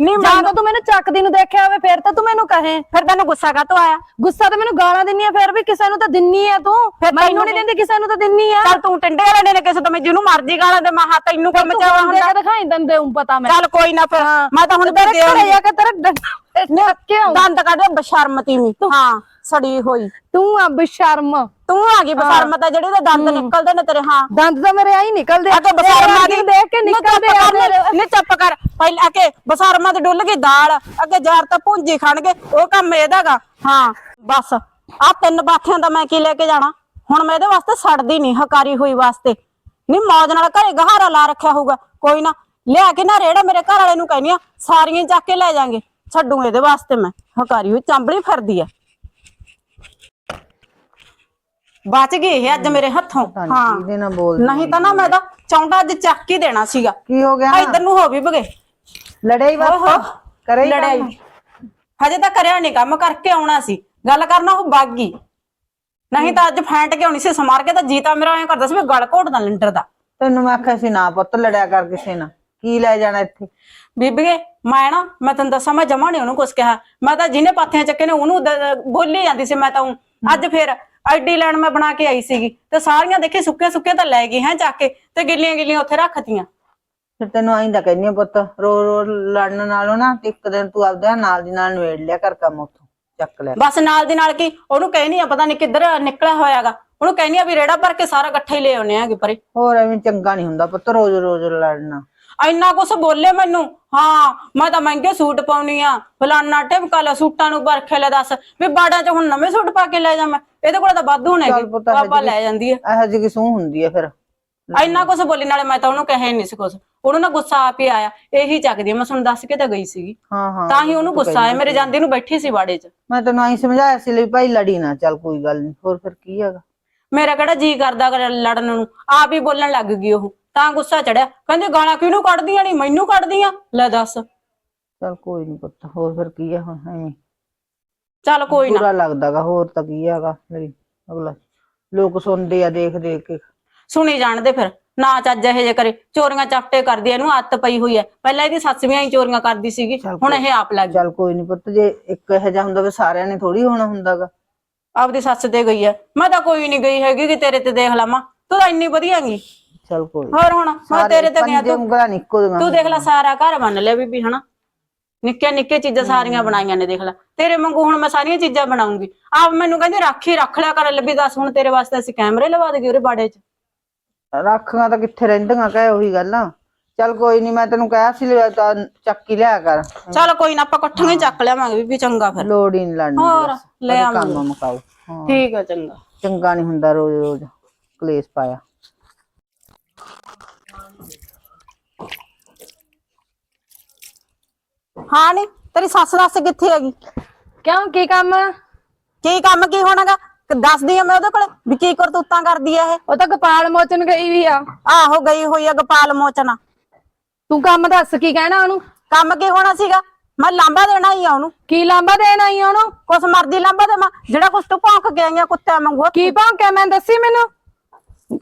[SPEAKER 2] ਨਹੀਂ
[SPEAKER 3] ਜਾਂ ਤਾਂ ਤੂੰ ਮੈਨੂੰ ਚੱਕਦੀ ਨੂੰ ਦੇਖਿਆ ਹੋਵੇ ਫਿਰ ਤਾਂ ਤੂੰ ਮੈਨੂੰ ਕਹੇ।
[SPEAKER 2] ਫਿਰ ਤੈਨੂੰ ਗੁੱਸਾ ਕਾਤੋਂ ਆਇਆ?
[SPEAKER 3] ਗੁੱਸਾ ਤਾਂ ਮੈਨੂੰ ਗਾਲਾਂ ਦਿੰਨੀ ਆ ਫਿਰ ਵੀ ਕਿਸੇ ਨੂੰ ਤਾਂ ਦਿੰਨੀ ਆ ਤੂੰ। ਮੈਨੂੰ ਨਹੀਂ ਦਿੰਦੀ ਕਿਸੇ ਨੂੰ ਤਾਂ ਦਿੰਨੀ ਆ।
[SPEAKER 2] ਚੱਲ ਤੂੰ ਟਿੰਡੇ ਵਾਲੇ ਨੇ ਕਿਸੇ ਤੋਂ ਮੈਂ ਜਿਹਨੂੰ ਮਰਜ਼ੀ ਗਾਲਾਂ ਦੇ ਮਹਾ ਤੈਨੂੰ ਮਚਾਵਾ
[SPEAKER 3] ਹੁਣ
[SPEAKER 2] ਹੁੰਦਾ।
[SPEAKER 3] ਦੇਖ ਦਿਖਾਈ ਦੰਦੇ ਉਂ ਪਤਾ ਮੈਂ।
[SPEAKER 2] ਚੱਲ ਕੋਈ ਨਾ ਫਿਰ ਮੈਂ ਤਾਂ ਹੁਣ
[SPEAKER 3] ਤੇਰੇ
[SPEAKER 2] ਤੇ
[SPEAKER 3] ਘਰੇ ਜਾ ਕੇ ਤੇਰਾ ਡੱਕ ਕੇ ਆਊਂ।
[SPEAKER 2] ਦੰਦ ਕੱਢ ਬਸ਼ਰਮਤੀ ਮੀ ਹਾਂ। ਸੜੀ ਹੋਈ।
[SPEAKER 3] ਤੂੰ ਆ ਬਸ਼ਰਮ।
[SPEAKER 2] ਤੂੰ ਆ ਗਈ ਬਸ਼ਰਮਤਾ ਜਿਹੜੇ ਦੇ ਦੰਦ ਨਿਕਲਦੇ ਨੇ ਤੇਰੇ ਹਾਂ।
[SPEAKER 3] ਦੰਦ ਤਾਂ ਮੇਰੇ ਆਈ ਨਿਕਲਦੇ। ਆ। ਤੇਰੇ
[SPEAKER 2] ਬਸਾਰਮਾ ਦੀ
[SPEAKER 3] ਦੇਖ ਕੇ ਨਿਕਲਦੇ ਆ।
[SPEAKER 2] ਨਹੀਂ ਚੁੱਪ ਕਰ। ਪਹਿਲਾਂ ਅੱਗੇ ਬਸਾਰਮਾ ਤੇ ਡੁੱਲ ਗਈ ਦਾਲ। ਅੱਗੇ ਜਾਰ ਤਾਂ ਭੁੰਜੀ ਖਾਣਗੇ ਉਹ ਕੰਮ ਇਹਦਾਗਾ। ਹਾਂ ਬਸ। ਆ ਤਿੰਨ ਬਾਥਿਆਂ ਦਾ ਮੈਂ ਕੀ ਲੈ ਕੇ ਜਾਣਾ? ਹੁਣ ਮੈਂ ਇਹਦੇ ਵਾਸਤੇ ਸੜਦੀ ਨਹੀਂ ਹਕਾਰੀ ਹੋਈ ਵਾਸਤੇ। ਨਹੀਂ ਮੌਜ ਨਾਲ ਘਰੇ ਗਹਾਰਾ ਲਾ ਰੱਖਿਆ ਹੋਊਗਾ। ਕੋਈ ਨਾ ਲਿਆ ਕੇ ਨਾ ਰੇੜਾ ਮੇਰੇ ਘਰ ਵਾਲੇ ਨੂੰ ਕਹਿੰਦੀ ਆ ਸਾਰੀਆਂ ਚੱਕ ਕੇ ਲੈ ਜਾਾਂਗੇ। ਛੱਡੂ ਇਹਦੇ ਵਾਸਤੇ ਮੈਂ। ਹਕਾਰੀ ਹੋਈ ਚਾਂਬਲੀ ਫਿਰਦੀ ਆ। ਬਚ ਗਈ ਇਹ ਅੱਜ ਮੇਰੇ ਹੱਥੋਂ।
[SPEAKER 1] ਹਾਂ। ਇਹਦੇ ਨਾਲ ਬੋਲ
[SPEAKER 2] ਨਹੀਂ ਤਾਂ ਨਾ ਮੈਂ ਤਾਂ ਚੌਂਡਾ ਅੱਜ ਚੱਕ ਹੀ ਦੇਣਾ ਸੀਗਾ।
[SPEAKER 1] ਕੀ ਹੋ ਗਿਆ
[SPEAKER 2] ਇਧਰ ਨੂੰ ਹੋ ਵੀ ਬਗੇ
[SPEAKER 1] ਲੜਾਈ ਬਸ ਕਰੇ
[SPEAKER 2] ਲੜਾਈ। ਹਜੇ ਤਾਂ ਕਰਿਆ ਨਹੀਂ ਕੰਮ ਕਰਕੇ ਆਉਣਾ ਸੀ। ਗੱਲ ਕਰਨਾ ਉਹ ਬਾਗੀ। ਨਹੀਂ ਤਾਂ ਅੱਜ ਫੈਂਟ ਕੇ ਆਉਣੀ ਸੀ ਸਮਾਰ ਕੇ ਤਾਂ ਜੀਤਾ ਮੇਰਾ ਐਂ ਕਰਦਾ ਸੀ ਵੀ ਗਲ ਘੋਟਦਾ ਲਿੰਟਰ ਦਾ।
[SPEAKER 1] ਤੈਨੂੰ ਮੈਂ ਆਖਿਆ ਸੀ ਨਾ ਪੁੱਤ ਲੜਿਆ ਕਰ ਕਿਸੇ ਨਾਲ। ਕੀ ਲੈ ਜਾਣਾ ਇੱਥੇ?
[SPEAKER 2] ਬੀਬੀਏ ਮੈਂ ਨਾ ਮੈਂ ਤੈਨੂੰ ਦੱਸਾਂ ਮੈਂ ਜਮਾ ਨਹੀਂ ਉਹਨੂੰ ਕੁਛ ਕਿਹਾ। ਮੈਂ ਤਾਂ ਜਿਹਨੇ ਪਾਥੀਆਂ ਚੱਕੇ ਨੇ ਉਹਨੂੰ ਬੋਲੀ ਜਾਂਦੀ ਸੀ ਮੈਂ ਤਾਂ। ਅੱਜ ਫੇਰ ਆਈਡੀ ਲਾਈਨ ਮੈਂ ਬਣਾ ਕੇ ਆਈ ਸੀਗੀ। ਤੇ ਸਾਰੀਆਂ ਦੇਖੀ ਸੁੱਕੇ ਸੁੱਕੇ ਤਾਂ ਲੈ ਗਈ ਹੈ ਚੱਕ ਕੇ ਤੇ ਗਿੱਲੀਆਂ ਗਿੱਲੀਆਂ ਉੱਥੇ ਰੱਖਤੀਆਂ
[SPEAKER 1] ਫਿਰ ਤੈਨੂੰ ਆਈਂਦਾ ਕਹਿੰਦੀ ਆ ਪੁੱਤ ਰੋ ਰੋ ਲੜਨ ਨਾਲੋਂ ਨਾ ਤੇ ਇੱਕ ਦਿਨ ਤੂੰ ਆਪਦੇ ਨਾਲ ਦੀ ਨਾਲ ਨਵੇੜ ਲਿਆ ਕਰ ਕੰਮ ਉੱਥੋਂ ਚੱਕ ਲੈ।
[SPEAKER 2] ਬਸ ਨਾਲ ਦੀ ਨਾਲ ਕੀ ਉਹਨੂੰ ਕਹਿਨੀ ਆ ਪਤਾ ਨਹੀਂ ਕਿੱਧਰ ਨਿਕਲਿਆ ਹੋਇਆਗਾ। ਉਹਨੂੰ ਕਹਿਨੀ ਆ ਵੀ ਰੇੜਾ ਭਰ ਕੇ ਸਾਰਾ ਇਕੱਠਾ ਹੀ ਲੈ ਆਉਨੇ ਆਗੇ ਪਰੇ।
[SPEAKER 1] ਹੋਰ ਐਵੇਂ ਚੰਗਾ ਨਹੀਂ ਹੁੰਦਾ ਪੁੱਤ ਰੋਜ਼ ਰੋਜ਼ ਲੜਨਾ।
[SPEAKER 2] ਇੰਨਾ ਕੁਛ ਬੋਲੇ ਮੈਨੂੰ। ਹਾਂ ਮੈਂ ਤਾਂ ਮਹਿੰਗੇ ਸੂਟ ਪਾਉਣੀ ਆ। ਫਲਾਨਾ ਟਿਮਕਾ ਲਾ ਸੂਟਾਂ ਨੂੰ ਬਰਖੇ ਲੈ ਦੱਸ। ਵੀ ਬਾੜਾਂ 'ਚ ਹੁਣ ਨਵੇਂ ਸੂਟ ਪਾ ਕੇ ਲੈ ਜਾ ਮੈਂ। ਇਹਦੇ ਕੋਲ ਤਾਂ ਵਾਧੂ ਨੇ
[SPEAKER 1] ਚੱਲ ਪੁੱਤ,
[SPEAKER 2] ਪਾਪਾ ਲੈ ਜਾਂਦੀ ਆ।
[SPEAKER 1] ਇਹੋ ਜਿਹੀ ਸੂਹ ਹੁੰਦੀ ਆ ਫਿਰ?
[SPEAKER 2] ਇੰਨਾ ਕੁਛ ਬੋਲੀ ਨਾਲੇ ਮੈਂ ਤਾਂ ਉਹਨੂੰ ਕਹੇ ਨਹੀਂ ਸੀ ਕੁਛ। ਉਹਨੂੰ ਨਾ ਗੁੱਸਾ ਆਪ ਹੀ ਆਇਆ। ਇਹੀ ਚੱਕਦੀ ਆ, ਮੈਂ ਤੁਹਾਨੂੰ ਦੱਸ ਕੇ ਤਾਂ ਗਈ ਸੀਗੀ।
[SPEAKER 1] ਹਾਂ ਹਾਂ
[SPEAKER 2] ਤਾਂ ਹੀ ਉਹਨੂੰ ਗੁੱਸਾ ਆਇਆ। ਮੇਰੇ ਜਾਂਦੀ ਨੂੰ ਬੈਠੀ ਸੀ ਬਾੜੇ 'ਚ।
[SPEAKER 1] ਮੈਂ ਤੈਨੂੰ ਆਈ ਸਮਝਾਇਆ ਸੀ ਲਈ ਭਾਈ ਲੜੀ ਨਾ। ਚੱਲ ਕੋਈ ਗੱਲ ਨਹੀਂ ਹੋਰ ਫਿਰ ਕੀ ਹੈਗਾ?
[SPEAKER 2] ਮੇਰਾ ਕਿਹੜਾ ਜੀ ਕਰਦਾ ਕਰ ਲੜਨ ਨੂੰ? ਆਪ ਹੀ ਬੋਲਣ ਲੱਗ ਗਈ ਉਹ। ਤਾਂ ਗੁੱਸਾ ਚੜਿਆ। ਕਹਿੰਦੀ ਗਾਲਾਂ ਕਿਹਨੂੰ ਕੱਢਦੀਆਂ ਨਹੀਂ ਮੈਨੂੰ ਕੱਢਦੀਆਂ? ਲੈ ਦੱਸ।
[SPEAKER 1] ਚੱਲ ਕੋਈ ਨਹੀਂ ਪੁੱਤ ਹੋਰ ਫਿਰ ਕੀ ਹੈ ਹੁਣ ਐਵੇਂ
[SPEAKER 2] ਚੱਲ ਕੋਈ ਨਾ।
[SPEAKER 1] ਬੁਰਾ ਲੱਗਦਾਗਾ ਹੋਰ ਤਾਂ ਕੀ ਹੈਗਾ ਮੇਰੀ ਅਗਲਾ। ਲੋਕ ਸੁਣਦੇ ਆ ਦੇਖ ਦੇਖ ਕੇ।
[SPEAKER 2] ਸੁਣੀ ਜਾਣਦੇ ਫਿਰ। ਨਾ ਚੱਜ ਇਹ ਜੇ ਕਰੇ। ਚੋਰੀਆਂ ਚਾਪਟੇ ਕਰਦੀ ਐ, ਇਹਨੂੰ ਆਦਤ ਪਈ ਹੋਈ ਐ ਪਹਿਲਾਂ ਇਹਦੀ ਸੱਸ ਵੀ ਐਂ ਚੋਰੀਆਂ ਕਰਦੀ ਸੀਗੀ
[SPEAKER 1] ਚੱਲ
[SPEAKER 2] ਹੁਣ ਇਹ ਆਪ ਲੱਗ ਗਈ।
[SPEAKER 1] ਚੱਲ ਕੋਈ ਨਹੀਂ ਪੁੱਤ ਜੇ ਇੱਕ ਇਹੋ ਜਿਹਾ ਹੁੰਦਾ ਵੀ ਸਾਰਿਆਂ ਨੇ ਥੋੜੀ ਹੋਣਾ ਹੁੰਦਾਗਾ।
[SPEAKER 2] ਆਪਦੀ ਸੱਸ ਤੇ ਗਈ ਐ ਮੈਂ ਤਾਂ ਕੋਈ ਨਹੀਂ ਗਈ ਹੈਗੀ ਕਿ ਤੇਰੇ ਤੇ ਦੇਖ ਲਵਾਂ। ਤੂੰ ਤਾਂ ਇੰਨੀ ਵਧੀਆ ਗੀ
[SPEAKER 1] ਚੱਲ ਕੋਈ।
[SPEAKER 2] ਹੋਰ ਹੁਣ ਮੈਂ
[SPEAKER 1] ਸਾਰੇ
[SPEAKER 2] ਤੇਰੇ ਤੇ ਗਿਆ ਤੂੰ
[SPEAKER 1] ਉਂਗਲਾਂ ਨਿੱਕੋ ਦੀਆਂ
[SPEAKER 2] ਤੂੰ ਦੇਖ ਲੈ ਸਾਰਾ ਘਰ ਬਣ ਲਿਆ ਬੀਬੀ ਹਨਾ? ਨਿੱਕੇ ਨਿੱਕੇ ਚੀਜ਼ਾਂ ਸਾਰੀਆਂ ਬਣਾਈਆਂ ਨੇ ਦੇਖ ਲੈ। ਤੇਰੇ ਵਾਂਗੂ ਹੁਣ ਮੈਂ ਸਾਰੀਆਂ ਚੀਜ਼ਾਂ ਬਣਾਉਂਗੀ। ਆਪ ਮੈਨੂੰ ਕਹਿੰਦੀ ਰਾਖੀ ਰੱਖ ਲਿਆ ਕਰ ਲੱਭੀ ਦੱਸ ਹੁਣ ਤੇਰੇ ਵਾਸਤੇ ਅਸੀਂ ਕੈਮਰੇ ਲਵਾ ਦੇਗੇ ਉਹਦੇ ਬਾੜੇ 'ਚ।
[SPEAKER 1] ਰੱਖਾਂ ਤਾਂ ਕਿੱਥੇ ਰਹਿੰਦੀਆਂ ਕਹੇ ਉਹੀ ਗੱਲ। ਆ ਚੱਲ ਕੋਈ ਨਹੀਂ ਮੈਂ ਤੈਨੂੰ ਕਹਿਆ ਸੀ ਲਿਆ ਤਾਂ ਚੱਕੀ ਲਿਆ ਕਰ।
[SPEAKER 2] ਚੱਲ ਕੋਈ ਨਾ ਆਪਾਂ ਇਕੱਠੀਆਂ ਹੀ ਚੱਕ ਲਿਆਵਾਂਗੇ ਬੀਬੀ ਚੰਗਾ ਫਿਰ।
[SPEAKER 1] ਲੋੜ ਹੀ ਨਹੀਂ ਲੜਨ
[SPEAKER 2] ਹੋਰ। ਲੈ ਆਵਾਂਗੇ।
[SPEAKER 1] ਕੰਮ ਮੁਕਾਓ ਹਾਂ।
[SPEAKER 2] ਠੀਕ ਆ ਚੰਗਾ।
[SPEAKER 1] ਚੰਗਾ ਨਹੀਂ ਹੁੰਦਾ ਰੋਜ਼ ਰੋਜ਼ ਕਲੇਸ਼ ਪਾਇਆ।
[SPEAKER 2] ਹਾਂ ਨੀ ਤੇਰੀ ਸੱਸ ਦੱਸ ਕਿੱਥੇ ਹੈਗੀ?
[SPEAKER 3] ਕਿਉਂ ਕੀ ਕੰਮ?
[SPEAKER 2] ਕੀ ਕੰਮ ਕੀ ਹੋਣਾਗਾ? ਦੱਸਦੀ ਆ ਮੈਂ ਉਹਦੇ ਕੋਲੇ ਵੀ ਕੀ ਕਰਤੂਤਾਂ ਕਰਦੀ ਆ ਇਹ।
[SPEAKER 3] ਉਹ ਤਾਂ ਗੋਪਾਲ ਮੋਚਨ ਗਈ ਵੀ ਆ।
[SPEAKER 2] ਆਹੋ ਗਈ ਹੋਈ ਆ ਗੋਪਾਲ ਮੋਚਨਾ।
[SPEAKER 3] ਤੂੰ ਕੰਮ ਦੱਸ ਕੀ ਕਹਿਣਾ ਉਹਨੂੰ?
[SPEAKER 2] ਕੰਮ ਕੀ ਹੋਣਾ ਸੀਗਾ? ਮੈਂ ਲਾਂਬਾ ਦੇਣਾ ਹੀ ਆ ਉਹਨੂੰ।
[SPEAKER 3] ਕੀ ਲਾਂਬਾ ਦੇਣ ਆਈ ਆ ਉਹਨੂੰ?
[SPEAKER 2] ਕੁਛ ਮਰਦੀ ਲਾਂਬਾ ਦੇਵਾਂ ਜਿਹੜਾ ਕੁਛ ਤੂੰ ਭੌਂਕ ਕੇ ਆਈਆਂ ਕੁੱਤੇ ਵਾਂਗੂ।
[SPEAKER 3] ਕੀ ਭੌਂਕਿਆ ਮੈਂ ਦੱਸੀ ਮੈਨੂੰ?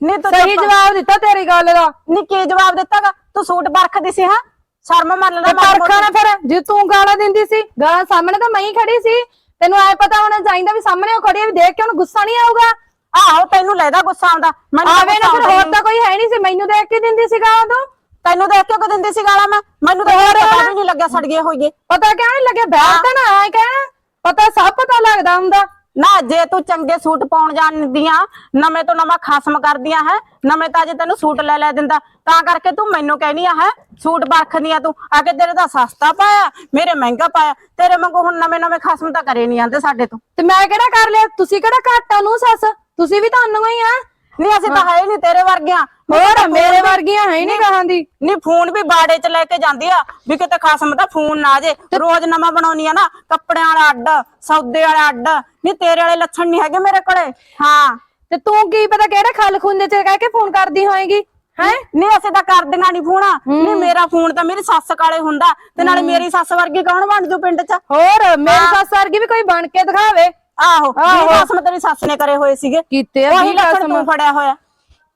[SPEAKER 2] ਨਹੀਂ ਤੂੰ
[SPEAKER 3] ਸਹੀ ਜਵਾਬ ਦਿੱਤਾ ਤੇਰੀ ਗੱਲ ਦਾ।
[SPEAKER 2] ਨਹੀਂ ਕੀ ਜਵਾਬ ਦਿੱਤਾਗਾ? ਤੂੰ ਸੂਟ ਬਰਖਦੀ ਸੀ ਹਾਂ? ਸ਼ਰਮ ਮੰਨ ਲੈ
[SPEAKER 3] ਤੇ ਪਰਖਾ ਨਾ ਫਿਰ ਜੇ ਤੂੰ ਗਾਲਾਂ ਦਿੰਦੀ ਸੀ ਗਾਲਾਂ ਸਾਹਮਣੇ ਤਾਂ ਮੈਂ ਹੀ ਖੜੀ ਸੀ। ਤੈਨੂੰ ਐ ਪਤਾ ਹੋਣਾ ਚਾਹੀਦਾ ਵੀ ਸਾਹਮਣੇ ਉਹ ਖੜੀ ਵੀ ਦੇਖ ਕੇ ਉਹਨੂੰ ਗੁੱਸਾ ਨਹੀਂ ਆਊਗਾ।
[SPEAKER 2] ਆਹੋ ਤੈਨੂੰ ਲੈਦਾ ਗੁੱਸਾ ਆਉਂਦਾ। ਮੈਨੂੰ ਤਾਂ
[SPEAKER 3] ਆਵੇ ਨਾ
[SPEAKER 2] ਗੁੱਸਾ
[SPEAKER 3] ਫਿਰ
[SPEAKER 2] ਆਉਂਦਾ
[SPEAKER 3] ਹੋਰ ਤਾਂ ਕੋਈ ਹੈ ਨਹੀਂ ਸੀ ਮੈਨੂੰ ਦੇਖ ਕੇ ਦਿੰਦੀ ਸੀ ਗਾਲਾਂ ਤੂੰ।
[SPEAKER 2] ਤੈਨੂੰ ਦੇਖ ਕੇ ਕੋ ਦਿੰਦੀ ਸੀ ਗਾਲਾਂ ਮੈਂ? ਮੈਨੂੰ ਤਾਂ ਹੋਰ ਪਤਾ ਵੀ ਨਹੀਂ ਲੱਗਿਆ ਸੜਗੇ ਹੋਈਏ।
[SPEAKER 3] ਪਤਾ ਕਿਉਂ ਨਹੀਂ ਲੱਗਿਆ? ਬੈਠ ਤਾਂ ਨਾ ਆਏ ਕਹਿਣਾ ਪਤਾ ਸਭ ਪਤਾ ਲੱਗਦਾ ਹੁੰਦਾ।
[SPEAKER 2] ਨਾ ਜੇ ਤੂੰ ਚੰਗੇ ਸੂਟ ਪਾਉਣ ਜਾਣਦੀਆਂ ਨਵੇਂ ਤੋਂ ਨਵਾਂ ਖਸਮ ਕਰਦੀਆਂ ਹੈ ਨਵੇਂ ਤਾਂ ਜੇ ਤੈਨੂੰ ਸੂਟ ਲੈ ਲੈ ਦਿੰਦਾ। ਤਾਂ ਕਰਕੇ ਤੂੰ ਮੈਨੂੰ ਕਹਿਨੀ ਆ ਹੈ ਸੂਟ ਪਰਖਦੀਆਂ ਤੂੰ। ਆ ਕੇ ਤੇਰੇ ਤਾਂ ਸਸਤਾ ਪਾਇਆ ਮੇਰੇ ਮਹਿੰਗਾ ਪਾਇਆ ਤੇਰੇ ਵਾਂਗੂ ਹੁਣ ਨਵੇਂ ਨਵੇਂ ਖਸਮ ਤਾਂ ਕਰੇ ਨਹੀਂ ਆਂਦੇ ਸਾਡੇ ਤੋਂ।
[SPEAKER 3] ਤੇ ਮੈਂ ਕਿਹੜਾ ਕਰ ਲਿਆ? ਤੁਸੀਂ ਕਿਹੜਾ ਘਾਟਾ ਨੂੰ ਸੱਸ? ਤੁਸੀਂ ਵੀ ਤਾਂ ਅੰਨੂ ਹੀ ਆ।
[SPEAKER 2] ਨਹੀਂ ਅਸੀਂ ਤਾਂ ਹੀ ਨਹੀਂ ਤੇਰੇ ਵਰਗੀਆਂ।
[SPEAKER 3] ਹੋਰ ਮੇਰੇ ਵਰਗੀਆਂ ਹੈ ਨਹੀਂ ਕਹਾਂ ਦੀ।
[SPEAKER 2] ਨਹੀਂ ਫੋਨ ਵੀ ਬਾੜੇ 'ਚ ਲੈ ਕੇ ਜਾਂਦੀ ਆ ਵੀ ਕਿਤੇ ਖਸਮ ਦਾ ਫੋਨ ਨਾ ਆ ਜੇ। ਰੋਜ਼ ਨਵਾਂ ਬਣਾਉਣੀ ਆ ਨਾ ਕੱਪੜਿਆਂ ਵਾਲਾ ਅੱਡ ਸੌਦੇ ਵਾਲਾ ਅੱਡ। ਨਹੀਂ ਤੇਰੇ ਵਾਲੇ ਲੱਛਣ ਨਹੀਂ ਹੈਗੇ ਮੇਰੇ ਕੋਲੇ। ਹਾਂ।
[SPEAKER 3] ਤੇ ਤੂੰ ਕੀ ਪਤਾ ਕਿਹੜੇ ਖਲ ਖੁੰਦੇ ਚ ਕਹਿ ਕੇ ਫੋਨ ਕਰਦੀ ਹੋਏਗੀ ਹੈ?
[SPEAKER 2] ਨਹੀਂ ਅਸੀਂ ਤਾਂ ਕਰਦੀਆਂ ਨਹੀਂ ਫੋਨ। ਨਹੀਂ ਮੇਰਾ ਫੋਨ ਤਾਂ ਮੇਰੀ ਸੱਸ ਕਾਲੇ ਹੁੰਦਾ ਤੇ ਨਾਲੇ ਮੇਰੀ ਸੱਸ ਵਰਗੀ ਕੌਣ ਬਣ ਜੂ ਪਿੰਡ 'ਚ?
[SPEAKER 3] ਹੋਰ ਮੇਰੀ ਸੱਸ ਵਰਗੀ ਵੀ ਕੋਈ ਬਣ ਕੇ ਦਿਖਾਵੇ।
[SPEAKER 2] ਆਹੋ ਇਹ ਰਸਮ ਤੇਰੀ ਸੱਸ ਨੇ ਕਰੇ ਹੋਏ ਸੀਗੇ।
[SPEAKER 3] ਕੀਤੇ ਆ
[SPEAKER 2] ਉਹੀ ਲੱਛਣ। ਤੂੰ ਫੜਿਆ ਹੋਇਆ।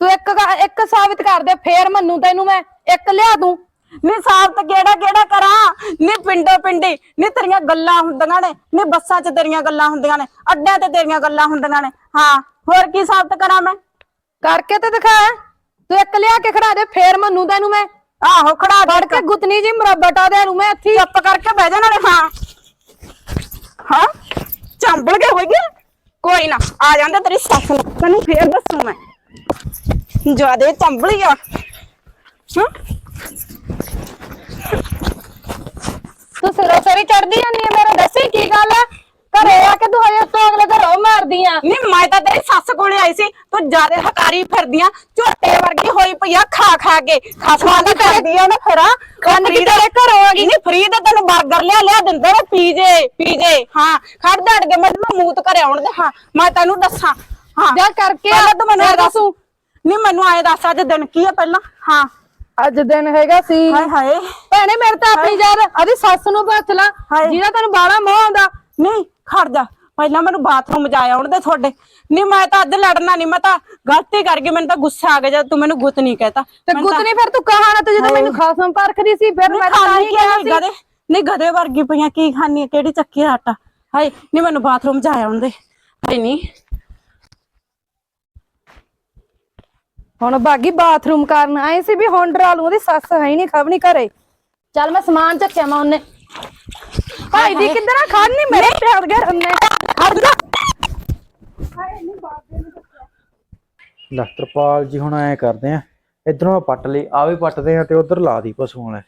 [SPEAKER 3] ਤੂੰ ਇੱਕ ਗ- ਇੱਕ ਸਾਬਿਤ ਕਰ ਦੇ ਫੇਰ ਮੰਨੂ ਤੈਨੂੰ ਮੈਂ। ਇੱਕ ਲਿਆ ਦੂੰ
[SPEAKER 2] ਨੀ ਸਾਬਤ ਕਿਹੜਾ ਕਿਹੜਾ ਕਰਾਂ? ਨੀ ਪਿੰਡੋ ਪਿੰਡੀ ਨੀ ਤੇਰੀਆਂ ਗੱਲਾਂ ਹੁੰਦੀਆਂ ਨੇ ਨੀ ਬੱਸਾਂ 'ਚ ਤੇਰੀਆਂ ਗੱਲਾਂ ਹੁੰਦੀਆਂ ਨੇ ਅੱਡਿਆਂ ਤੇ ਤੇਰੀਆਂ ਗੱਲਾਂ ਹੁੰਦੀਆਂ ਨੇ। ਹਾਂ ਹੋਰ ਕੀ ਸਾਬਤ ਕਰਾਂ ਮੈਂ?
[SPEAKER 3] ਕਰਕੇ ਤੇ ਦਿਖਾ। ਤੂੰ ਇੱਕ ਲਿਆ ਕੇ ਖੜਾ ਦੇ ਫੇਰ ਮੰਨੂ ਤੈਨੂੰ ਮੈਂ।
[SPEAKER 2] ਆਹੋ ਖੜਾ
[SPEAKER 3] ਫੜ
[SPEAKER 2] ਦੇ
[SPEAKER 3] ਕੇ ਗੁੱਤਨੀ ਜੀ ਮਰਬਟਾ ਦੇ ਨੂੰ ਮੈਂ ਇੱਥੇ ਹੀ।
[SPEAKER 2] ਚੁੱਪ ਕਰਕੇ ਬਹਿ ਜਾ ਨਾਲੇ ਹਾਂ। ਹਾਂ? ਚੰਬਲ ਕੇ ਹੋਈ ਗਿਆ ਕੋਈ ਨਾ ਆ ਜਾਂਦਾ ਤੇਰੀ ਸੱਸ ਨੂੰ। ਤੈਨੂੰ ਫੇਰ ਦੱਸੂ ਮੈਂ। ਜਿਆਦੇ ਚੰਬਲੀ ਆ।
[SPEAKER 3] ਤੂੰ ਸਿਰੋਂ ਸਿਰ ਚੜਦੀ ਜਾਂਦੀ ਹੈ ਮੇਰੇ ਦੱਸੀ ਕੀ ਗੱਲ ਹੈ ਘਰੇ ਆ ਕੇ ਤੂੰ ਹਜੇ ਤੋਂ ਅਗਲੇ ਘਰੋਂ ਮਾਰਦੀ ਆ।
[SPEAKER 2] ਨਹੀਂ ਮੈਂ ਤਾਂ ਤੇਰੀ ਸੱਸ ਕੋਲੇ ਆਈ ਸੀ ਤੂੰ ਜਿਆਦੇ ਹਕਾਰੀ ਫਿਰਦੀਆਂ ਝੋਟੇ ਵਰਗੀ ਹੋਈ ਪਈ ਆ ਖਾ ਖਾ ਕੇ। ਖਸਮਾਂ ਦੀ ਕਰਦੀ ਆ ਨਾ ਫਰਾ
[SPEAKER 3] ਕੰਨ ਕੀ ਤੇਰੇ ਘਰੋਂ ਆ ਗਈ।
[SPEAKER 2] ਨਹੀਂ ਫਰੀ ਤੈਨੂੰ 버ਗਰ ਲਿਆ ਲਿਆ ਦਿੰਦੇ ਨੇ ਪੀਜੇ ਪੀਜੇ ਹਾਂ ਖੜ ਦੜ ਕੇ ਮੈਨੂੰ ਮੂਤ ਘਰੇ ਆਉਣ ਦੇ। ਹਾਂ ਮੈਂ ਤੈਨੂੰ ਦੱਸਾਂ। ਹਾਂ।
[SPEAKER 3] ਜਾ ਕਰਕੇ
[SPEAKER 2] ਪਹਿਲਾਂ ਤੂੰ ਮੈਨੂੰ ਦੱਸ। ਨਹੀਂ ਮੈਨੂੰ ਆਏ ਦੱਸ ਅੱਜ ਦਿਨ ਕੀ ਆ ਪਹਿਲਾਂ? ਹਾਂ।
[SPEAKER 3] ਅੱਜ ਦਿਨ ਹੈਗਾ ਸੀ।
[SPEAKER 2] ਹਾਏ ਹਾਏ।
[SPEAKER 3] ਭੈਣੇ ਮੇਰੇ ਤਾਂ ਆਪਣੀ ਯਾਦ ਆਦੀ ਸੱਸ ਨੂੰ ਪੁੱਛ ਲਾ
[SPEAKER 2] ਹਾਏ।
[SPEAKER 3] ਜਿਹਦਾ ਤੈਨੂੰ ਬਾਲਾ ਮੋਹ ਆਉਂਦਾ।
[SPEAKER 2] ਨਹੀਂ ਖੜ ਜਾ। ਪਹਿਲਾਂ ਮੈਨੂੰ ਬਾਥਰੂਮ ਜਾ ਆਉਣ ਦੇ ਤੁਹਾਡੇ। ਨਹੀਂ ਮੈਂ ਤਾਂ ਅੱਜ ਲੜਨਾ ਨਹੀਂ ਮੈਂ ਤਾਂ ਗਲਤੀ ਕਰ ਗਈ ਮੈਨੂੰ ਤਾਂ ਗੁੱਸਾ ਆ ਗਿਆ ਜਦ ਤੂੰ ਮੈਨੂੰ ਗੁੱਤ ਨਹੀਂ ਕਹਿਤਾ।
[SPEAKER 3] ਤੇ ਗੁੱਤ ਨਹੀਂ ਫਿਰ ਤੂੰ ਕਹਾ ਨਾ ਤੂੰ ਜਦੋਂ ਮੈਨੂੰ ਖਾਸਮ ਪਰਖਦੀ ਸੀ ਫਿਰ ਮੈਂ ਤਾਂ
[SPEAKER 2] ਖਾਣੀ
[SPEAKER 3] ਹੀ ਕਿਹਾ ਸੀ।
[SPEAKER 2] ਗਦੇ। ਨਹੀਂ ਗਦੇ ਵਰਗੀ ਪਈਆਂ ਕੀ ਖਾਣੀ ਹੈ ਕਿਹੜੀ ਚੱਕੀ ਦਾ ਆਟਾ? ਹਾਏ ਨਹੀਂ ਮੈਨੂੰ ਬਾਥਰੂਮ ਜਾ ਆਉਣ ਦੇ। ਹਾਏ ਨਹੀਂ।
[SPEAKER 3] ਹੁਣ ਬਾਗੀ ਬਾਥਰੂਮ ਕਰਨ ਆਏ ਸੀ ਵੀ ਹੁਣ ਡਰਾ ਲੂ ਉਹਦੀ ਸੱਸ ਹੈ ਹੀ ਨਹੀਂ ਖਬਣੀ ਘਰੇ। ਚੱਲ ਮੈਂ ਸਮਾਨ ਚੱਕਿਆ ਮੈਂ ਉਹਨੇ। ਭਾਈ ਦੀ ਕਿੱਧਰ ਆ ਖੜ ਨਹੀਂ ਮੇਰੇ ਪਿਆਰ ਗਰ ਉਹਨੇ ਖੜ ਜਾ।
[SPEAKER 4] ਲਖਤਰਪਾਲ ਜੀ ਹੁਣ ਐ ਕਰਦੇ ਆ। ਇਧਰੋਂ ਪੱਟ ਲਈ ਆ ਵੀ ਪੱਟਦੇ ਆ ਤੇ ਉਧਰ ਲਾ ਦੀ ਪਸ਼ੂਆਂ ਵਾਲੇ।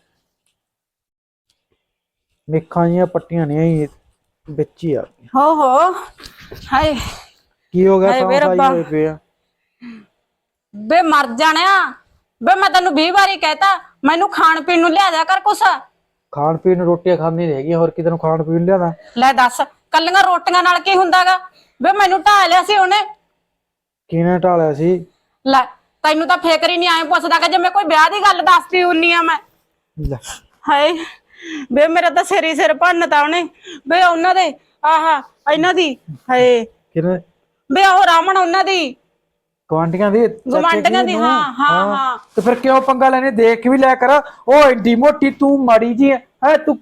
[SPEAKER 4] ਮੇਖਾਂ ਜੀਆਂ ਪੱਟੀਆਂ ਨੇ ਆਈ ਵਿੱਚ ਹੀ ਆ।
[SPEAKER 2] ਹੋ ਹੋ। ਹਾਏ।
[SPEAKER 4] ਕੀ ਹੋ ਗਿਆ? ਸਾਹ। ਹੋਏ ਪਏ ਆ।
[SPEAKER 2] ਬੇ ਮਰ ਜਾਣਿਆ। ਬੇ ਮੈਂ ਤੈਨੂੰ 20 ਵਾਰੀ ਕਹਿਤਾ ਮੈਨੂੰ ਖਾਣ ਪੀਣ ਨੂੰ ਲਿਆ ਜਾ ਕਰ ਕੁਛ।
[SPEAKER 4] ਖਾਣ ਪੀਣ ਨੂੰ ਰੋਟੀਆਂ ਖਾਣੀ ਰਹਿ ਗਈਆਂ ਹੋਰ ਕਿਤੇ ਨੂੰ ਖਾਣ ਪੀਣ ਲਿਆਦਾ
[SPEAKER 2] ਲੈ ਦੱਸ ਕੱਲੀਆਂ ਰੋਟੀਆਂ ਨਾਲ ਕੀ ਹੁੰਦਾਗਾ? ਬੇ ਮੈਨੂੰ ਢਾ ਲਿਆ ਸੀ ਉਹਨੇ।
[SPEAKER 4] ਕਿਹਨੇ ਢਾਲਿਆ ਸੀ?
[SPEAKER 2] ਲੈ ਤੈਨੂੰ ਤਾਂ ਫੇਕਰ ਹੀ ਨਹੀਂ ਆਏ ਪੁੱਛਦਾ ਕਿ ਜੇ ਮੈਂ ਕੋਈ ਵਿਆਹ ਦੀ ਗੱਲ ਦੱਸਦੀ ਹੁੰਨੀ ਆ ਮੈਂ।
[SPEAKER 4] ਲੈ,
[SPEAKER 2] ਹਾਏ ਬੇ ਮੇਰਾ ਤਾਂ ਸਿਰ ਹੀ ਸਿਰ ਭੰਨਤਾ ਉਹਨੇ। ਬੇ ਉਹਨਾਂ ਦੇ ਆਹਾ ਇਹਨਾਂ ਦੀ ਹਾਏ।
[SPEAKER 4] ਕਿਹਨੇ?
[SPEAKER 2] ਬੇ ਉਹ ਰਾਮਣ ਉਹਨਾਂ ਦੀ।
[SPEAKER 4] ਗਵਾਂਡੀਆਂ ਦੀ ਚਾਚੇ
[SPEAKER 2] ਦੀ,
[SPEAKER 4] ਨੂੰ?
[SPEAKER 2] ਹਾਂ, ਹਾਂ, ਹਾਂ।
[SPEAKER 4] ਤੇ ਫਿਰ ਕਿਉਂ ਪੰਗਾ ਲੈਣੇ? ਦੇਖ ਵੀ ਲਿਆ ਕਰ। ਉਹ ਐਡੀ ਮੋਟੀ ਤੂੰ ਮਾੜੀ ਜੀ ਹੈ ਤੂੰ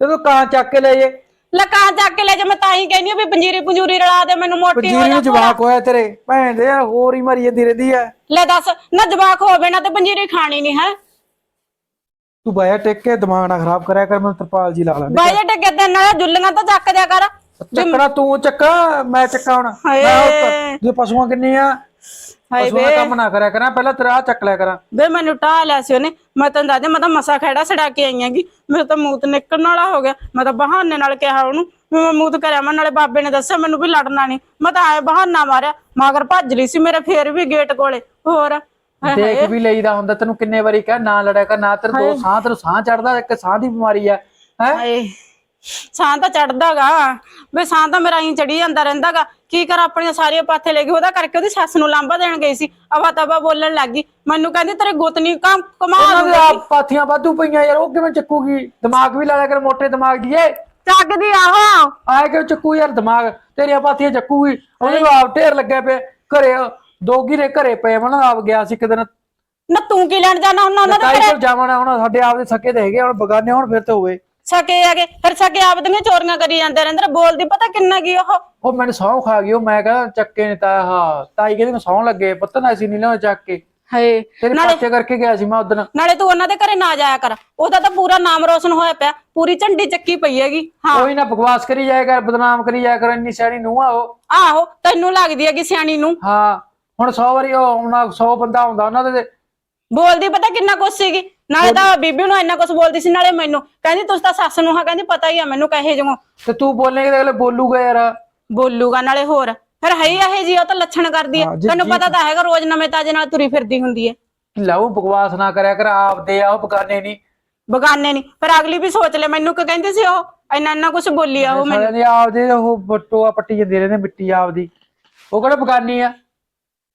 [SPEAKER 4] ਤੈਨੂੰ ਕਾਂ ਚੱਕ ਕੇ ਲੈ ਜੇ।
[SPEAKER 2] ਲਕਾਂ ਚੱਕ ਕੇ ਲੈ ਜਾ ਮੈਂ ਤਾਂ ਹੀ ਕਹਿੰਦੀ ਆ ਵੀ ਪੰਜੀਰੀ ਪੰਜੂਰੀ ਰਲਾ ਦੇ ਮੈਨੂੰ ਮੋਟੀ ਹੋ
[SPEAKER 4] ਪੰਜੀਰੀ
[SPEAKER 2] ਜਾ
[SPEAKER 4] ਨੂੰ ਜਵਾਕ ਹੋਇਆ ਤੇਰੇ। ਭੈਣ ਦੇ ਯਾਰ ਹੋਰ ਹੀ ਮਰੀ ਜਾਂਦੀ ਰਹਿੰਦੀ ਆ
[SPEAKER 2] ਲੈ ਦੱਸ ਨਾ ਜਵਾਕ ਹੋਵੇ ਨਾ ਤੇ ਪੰਜੀਰੀ ਖਾਣੀ ਨਹੀਂ ਹੈ।
[SPEAKER 4] ਤੂੰ ਬਾਇਆ ਟੇਕ ਕੇ ਦਿਮਾਗ ਨਾ ਖਰਾਬ ਕਰਿਆ ਕਰ ਮੈਂ ਤਰਪਾਲ ਜੀ ਲਾ ਲਾਂਗੇ
[SPEAKER 2] ਬਾਈ ਟੱਕੇ ਤੇ ਨਾਲ ਜੁੱਲੀਆਂ ਤਾਂ ਚੱਕ ਦਿਆ ਕਰ।
[SPEAKER 4] ਚੱਕਣਾ ਤੂੰ ਚੱਕਾ ਮੈਂ ਚੱਕਾ ਹੁਣ। ਮੈਂ ਉਹ- ਜੇ ਪਸ਼ੂਆਂ ਕਿੰਨੇ ਆ
[SPEAKER 2] ਹਾਏ
[SPEAKER 4] ਪਸ਼ੂਆਂ ਦਾ ਕੰਮ ਨਾ ਕਰਿਆ ਕਰਾਂ ਪਹਿਲਾਂ ਤੇਰਾ ਆਹ ਚੱਕ ਲਿਆ ਕਰਾਂ।
[SPEAKER 2] ਬੇ ਮੈਨੂੰ ਢਾ ਲਿਆ ਸੀ ਉਹਨੇ। ਮੈਂ ਤਾਂ ਦੱਸਦੇ ਮੈਂ ਤਾਂ ਮਸਾ ਖੜਾ ਛੜਾ ਕੇ ਆਈ ਆਂਗੀ ਮੇਰੇ ਤਾਂ ਮੂਤ ਨਿਕਲਣ ਵਾਲਾ ਹੋ ਗਿਆ। ਮੈਂ ਤਾਂ ਬਹਾਨੇ ਨਾਲ ਕਿਹਾ ਉਹਨੂੰ ਵੀ ਮੈਂ ਮੂਤ ਕਰਿਆ ਮੈਂ ਨਾਲੇ ਬਾਬੇ ਨੇ ਦੱਸਿਆ ਮੈਨੂੰ ਵੀ ਲੜਨਾ ਨਹੀਂ। ਮੈਂ ਤਾਂ ਐ ਬਹਾਨਾ ਮਾਰਿਆ ਮਗਰ ਭੱਜ ਲਈ ਸੀ ਮੇਰੇ ਫੇਰ ਵੀ ਗੇਟ ਕੋਲੇ। ਹੋਰ
[SPEAKER 4] ਦੇਖ ਵੀ ਲਈਦਾ ਹੁੰਦਾ ਤੈਨੂੰ ਕਿੰਨੇ ਵਾਰੀ ਕਹਿ ਨਾ ਲੜਿਆ ਕਰ ਨਾ ਤੇਰੇ ਦੋ ਸਾਹ ਤੈਨੂੰ ਸਾਹ ਚੜਦਾ ਇੱਕ ਸਾਹ ਦੀ ਬਿਮਾਰੀ ਆ। ਹੈ?
[SPEAKER 2] ਹਾਏ। ਸਾਂ ਤਾਂ ਚੜਦਾਗਾ ਵੇ ਸਾਂ ਤਾਂ ਮੇਰਾ ਹੀ ਚੜੀ ਜਾਂਦਾ ਰਹਿੰਦਾਗਾ। ਕੀ ਕਰ ਆਪਣੀਆਂ ਸਾਰੀਆਂ ਪਾਥੇ ਲੈ ਗਈ ਉਹਦਾ ਕਰਕੇ ਉਹਦੀ ਸੱਸ ਨੂੰ ਲਾਂਬਾ ਦੇਣ ਗਈ ਸੀ। ਅਵਾ ਤਵਾ ਬੋਲਣ ਲੱਗ ਗਈ। ਮੈਨੂੰ ਕਹਿੰਦੀ ਤੇਰੇ ਗੁੱਤਨੀ ਕੰਮ ਕਮਾ
[SPEAKER 4] ਉਹਨਾਂ ਦੇ ਆਪ ਪਾਥੀਆਂ ਵਾਧੂ ਪਈਆਂ ਯਾਰ ਉਹ ਕਿਵੇਂ ਚੱਕੂਗੀ? ਦਿਮਾਗ ਵੀ ਲਾਇਆ ਕਰ ਮੋਟੇ ਦਿਮਾਗ ਦੀ ਏ।
[SPEAKER 2] ਚੱਕਦੀ ਆਹੋ
[SPEAKER 4] ਆਏ ਕਿਉਂ ਚੱਕੂ ਯਾਰ ਦਿਮਾਗ? ਤੇਰੀਆਂ ਪਾਥੀਆਂ ਚੱਕੂਗੀ। ਉਹਦੇ ਨੂੰ ਆਪ ਢੇਰ ਲੱਗਿਆ ਪਿਆ ਘਰੇ ਦੋਗੀ ਦੇ ਘਰੇ ਪਏ ਮਨ ਆਪ ਗਿਆ ਸੀ ਇੱਕ ਦਿਨ।
[SPEAKER 2] ਨਾ ਤੂੰ ਕੀ ਲੈਣ ਜਾਣਾ ਉਹਨਾਂ ਉਹਨਾਂ ਦੇ
[SPEAKER 4] ਕੋਲ ਜਾਵਣਾ ਹੁਣ ਸਾਡੇ ਆਪ ਦੇ ਸਕੇ ਤੇ ਹੈਗੇ ਹੁਣ ਬਗਾਨੇ ਹੁਣ ਫਿਰ ਤੇ ਹੋਵੇ।
[SPEAKER 2] ਸਕੇ ਆਗੇ ਫਿਰ ਸਕੇ ਆਪਦੀਆਂ ਚੋਰੀਆਂ ਕਰੀ ਜਾਂਦੇ ਰਹਿੰਦੇ ਨੇ। ਬੋਲਦੀ ਪਤਾ ਕਿੰਨਾ ਕੀ ਉਹ?
[SPEAKER 4] ਉਹ ਮੈਨੂੰ ਸੌਂ ਖਾ ਗਈ ਉਹ ਮੈਂ ਕਹਿੰਦਾ ਚੱਕੇ ਨੇ ਤਾਂ ਹਾਂ ਤਾਈ ਕਹਿੰਦੀ ਮੈਂ ਸੌਂ ਲੱਗੇ ਪਤਾ ਨਾ ਸੀ ਨਹੀਂ ਲਿਆ ਚੱਕ ਕੇ।
[SPEAKER 2] ਹਾਏ
[SPEAKER 4] ਤੇਰੇ ਪਾਸੇ ਕਰਕੇ ਗਿਆ ਸੀ ਮੈਂ ਉਦੋਂ
[SPEAKER 2] ਨਾਲੇ ਤੂੰ ਉਹਨਾਂ ਦੇ ਘਰੇ ਨਾ ਜਾਇਆ ਕਰ ਉਹਦਾ ਤਾਂ ਪੂਰਾ ਨਾਮ ਰੋਸ਼ਨ ਹੋਇਆ ਪਿਆ ਪੂਰੀ ਝੰਡੀ ਚੱਕੀ ਪਈ ਹੈਗੀ ਹਾਂ।
[SPEAKER 4] ਕੋਈ ਨਾ ਬਕਵਾਸ ਕਰੀ ਜਾਇਆ ਕਰ ਬਦਨਾਮ ਕਰੀ ਜਾਇਆ ਕਰ ਇੰਨੀ ਸਿਆਣੀ ਨੂੰ ਆ ਉਹ।
[SPEAKER 2] ਆਹੋ ਤੈਨੂੰ ਲੱਗਦੀ ਹੈਗੀ ਸਿਆਣੀ ਨੂੰ
[SPEAKER 4] ਹਾਂ ਹੁਣ 100 ਵਾਰੀ ਉਹ ਆਉਣਾ 100 ਬੰਦਾ ਆਉਂਦਾ ਉਹਨਾਂ ਦੇ
[SPEAKER 2] ਬੋਲਦੀ ਪਤਾ ਕਿੰਨਾ ਕੁਛ ਸੀਗੀ ਨਾਲੇ ਤਾਂ ਬੀਬੀ ਨੂੰ ਇੰਨਾ ਕੁਛ ਬੋਲਦੀ ਸੀ ਨਾਲੇ ਮੈਨੂੰ। ਕਹਿੰਦੀ ਤੁਸੀਂ ਤਾਂ ਸੱਸ ਨੂੰ ਹਾਂ ਕਹਿੰਦੀ ਪਤਾ ਹੀ ਆ ਮੈਨੂੰ ਕਹੇ ਜਮੋ
[SPEAKER 4] ਤੇ ਤੂੰ ਬੋਲੇਂਗੇ ਤੇ ਅਗਲੇ ਬੋਲੂਗਾ ਯਾਰ।
[SPEAKER 2] ਬੋਲੂਗਾ ਨਾਲੇ ਹੋਰ। ਫਿਰ ਹੈ ਹੀ ਇਹ ਜੀ ਉਹ ਤਾਂ ਲੱਛਣ ਕਰਦੀ ਹੈ
[SPEAKER 4] ਹਾਂ, ਜੀ-
[SPEAKER 2] ਤੈਨੂੰ
[SPEAKER 4] ਜੀ-
[SPEAKER 2] ਪਤਾ ਤਾਂ ਹੈਗਾ ਰੋਜ਼ ਨਵੇਂ ਤਾਜੇ ਨਾਲ ਤੁਰੀ ਫਿਰਦੀ ਹੁੰਦੀ ਹੈ
[SPEAKER 4] ਲਾਉ ਬਕਵਾਸ ਨਾ ਕਰਿਆ ਕਰ ਆਪਦੇ ਆ ਉਹ ਬਗਾਨੇ ਨਹੀਂ।
[SPEAKER 2] ਬਗਾਨੇ ਨਹੀਂ। ਫਿਰ ਅਗਲੀ ਵੀ ਸੋਚ ਲੈ ਮੈਨੂੰ ਕੀ ਕਹਿੰਦੀ ਸੀ ਉਹ? ਇੰਨਾ ਇੰਨਾ ਕੁਛ ਬੋਲੀ ਆ ਉਹ ਮੈਨੂੰ।
[SPEAKER 4] ਸਾਰਿਆਂ ਦੇ ਆਪਦੇ ਉਹ ਟੋਆ ਪੱਟੀ ਜਾਂਦੇ ਰਹਿੰਦੇ ਮਿੱਟੀ ਆਪਦੀ। ਉਹ ਕਿਹੜਾ ਬਗਾਨੀ ਆ?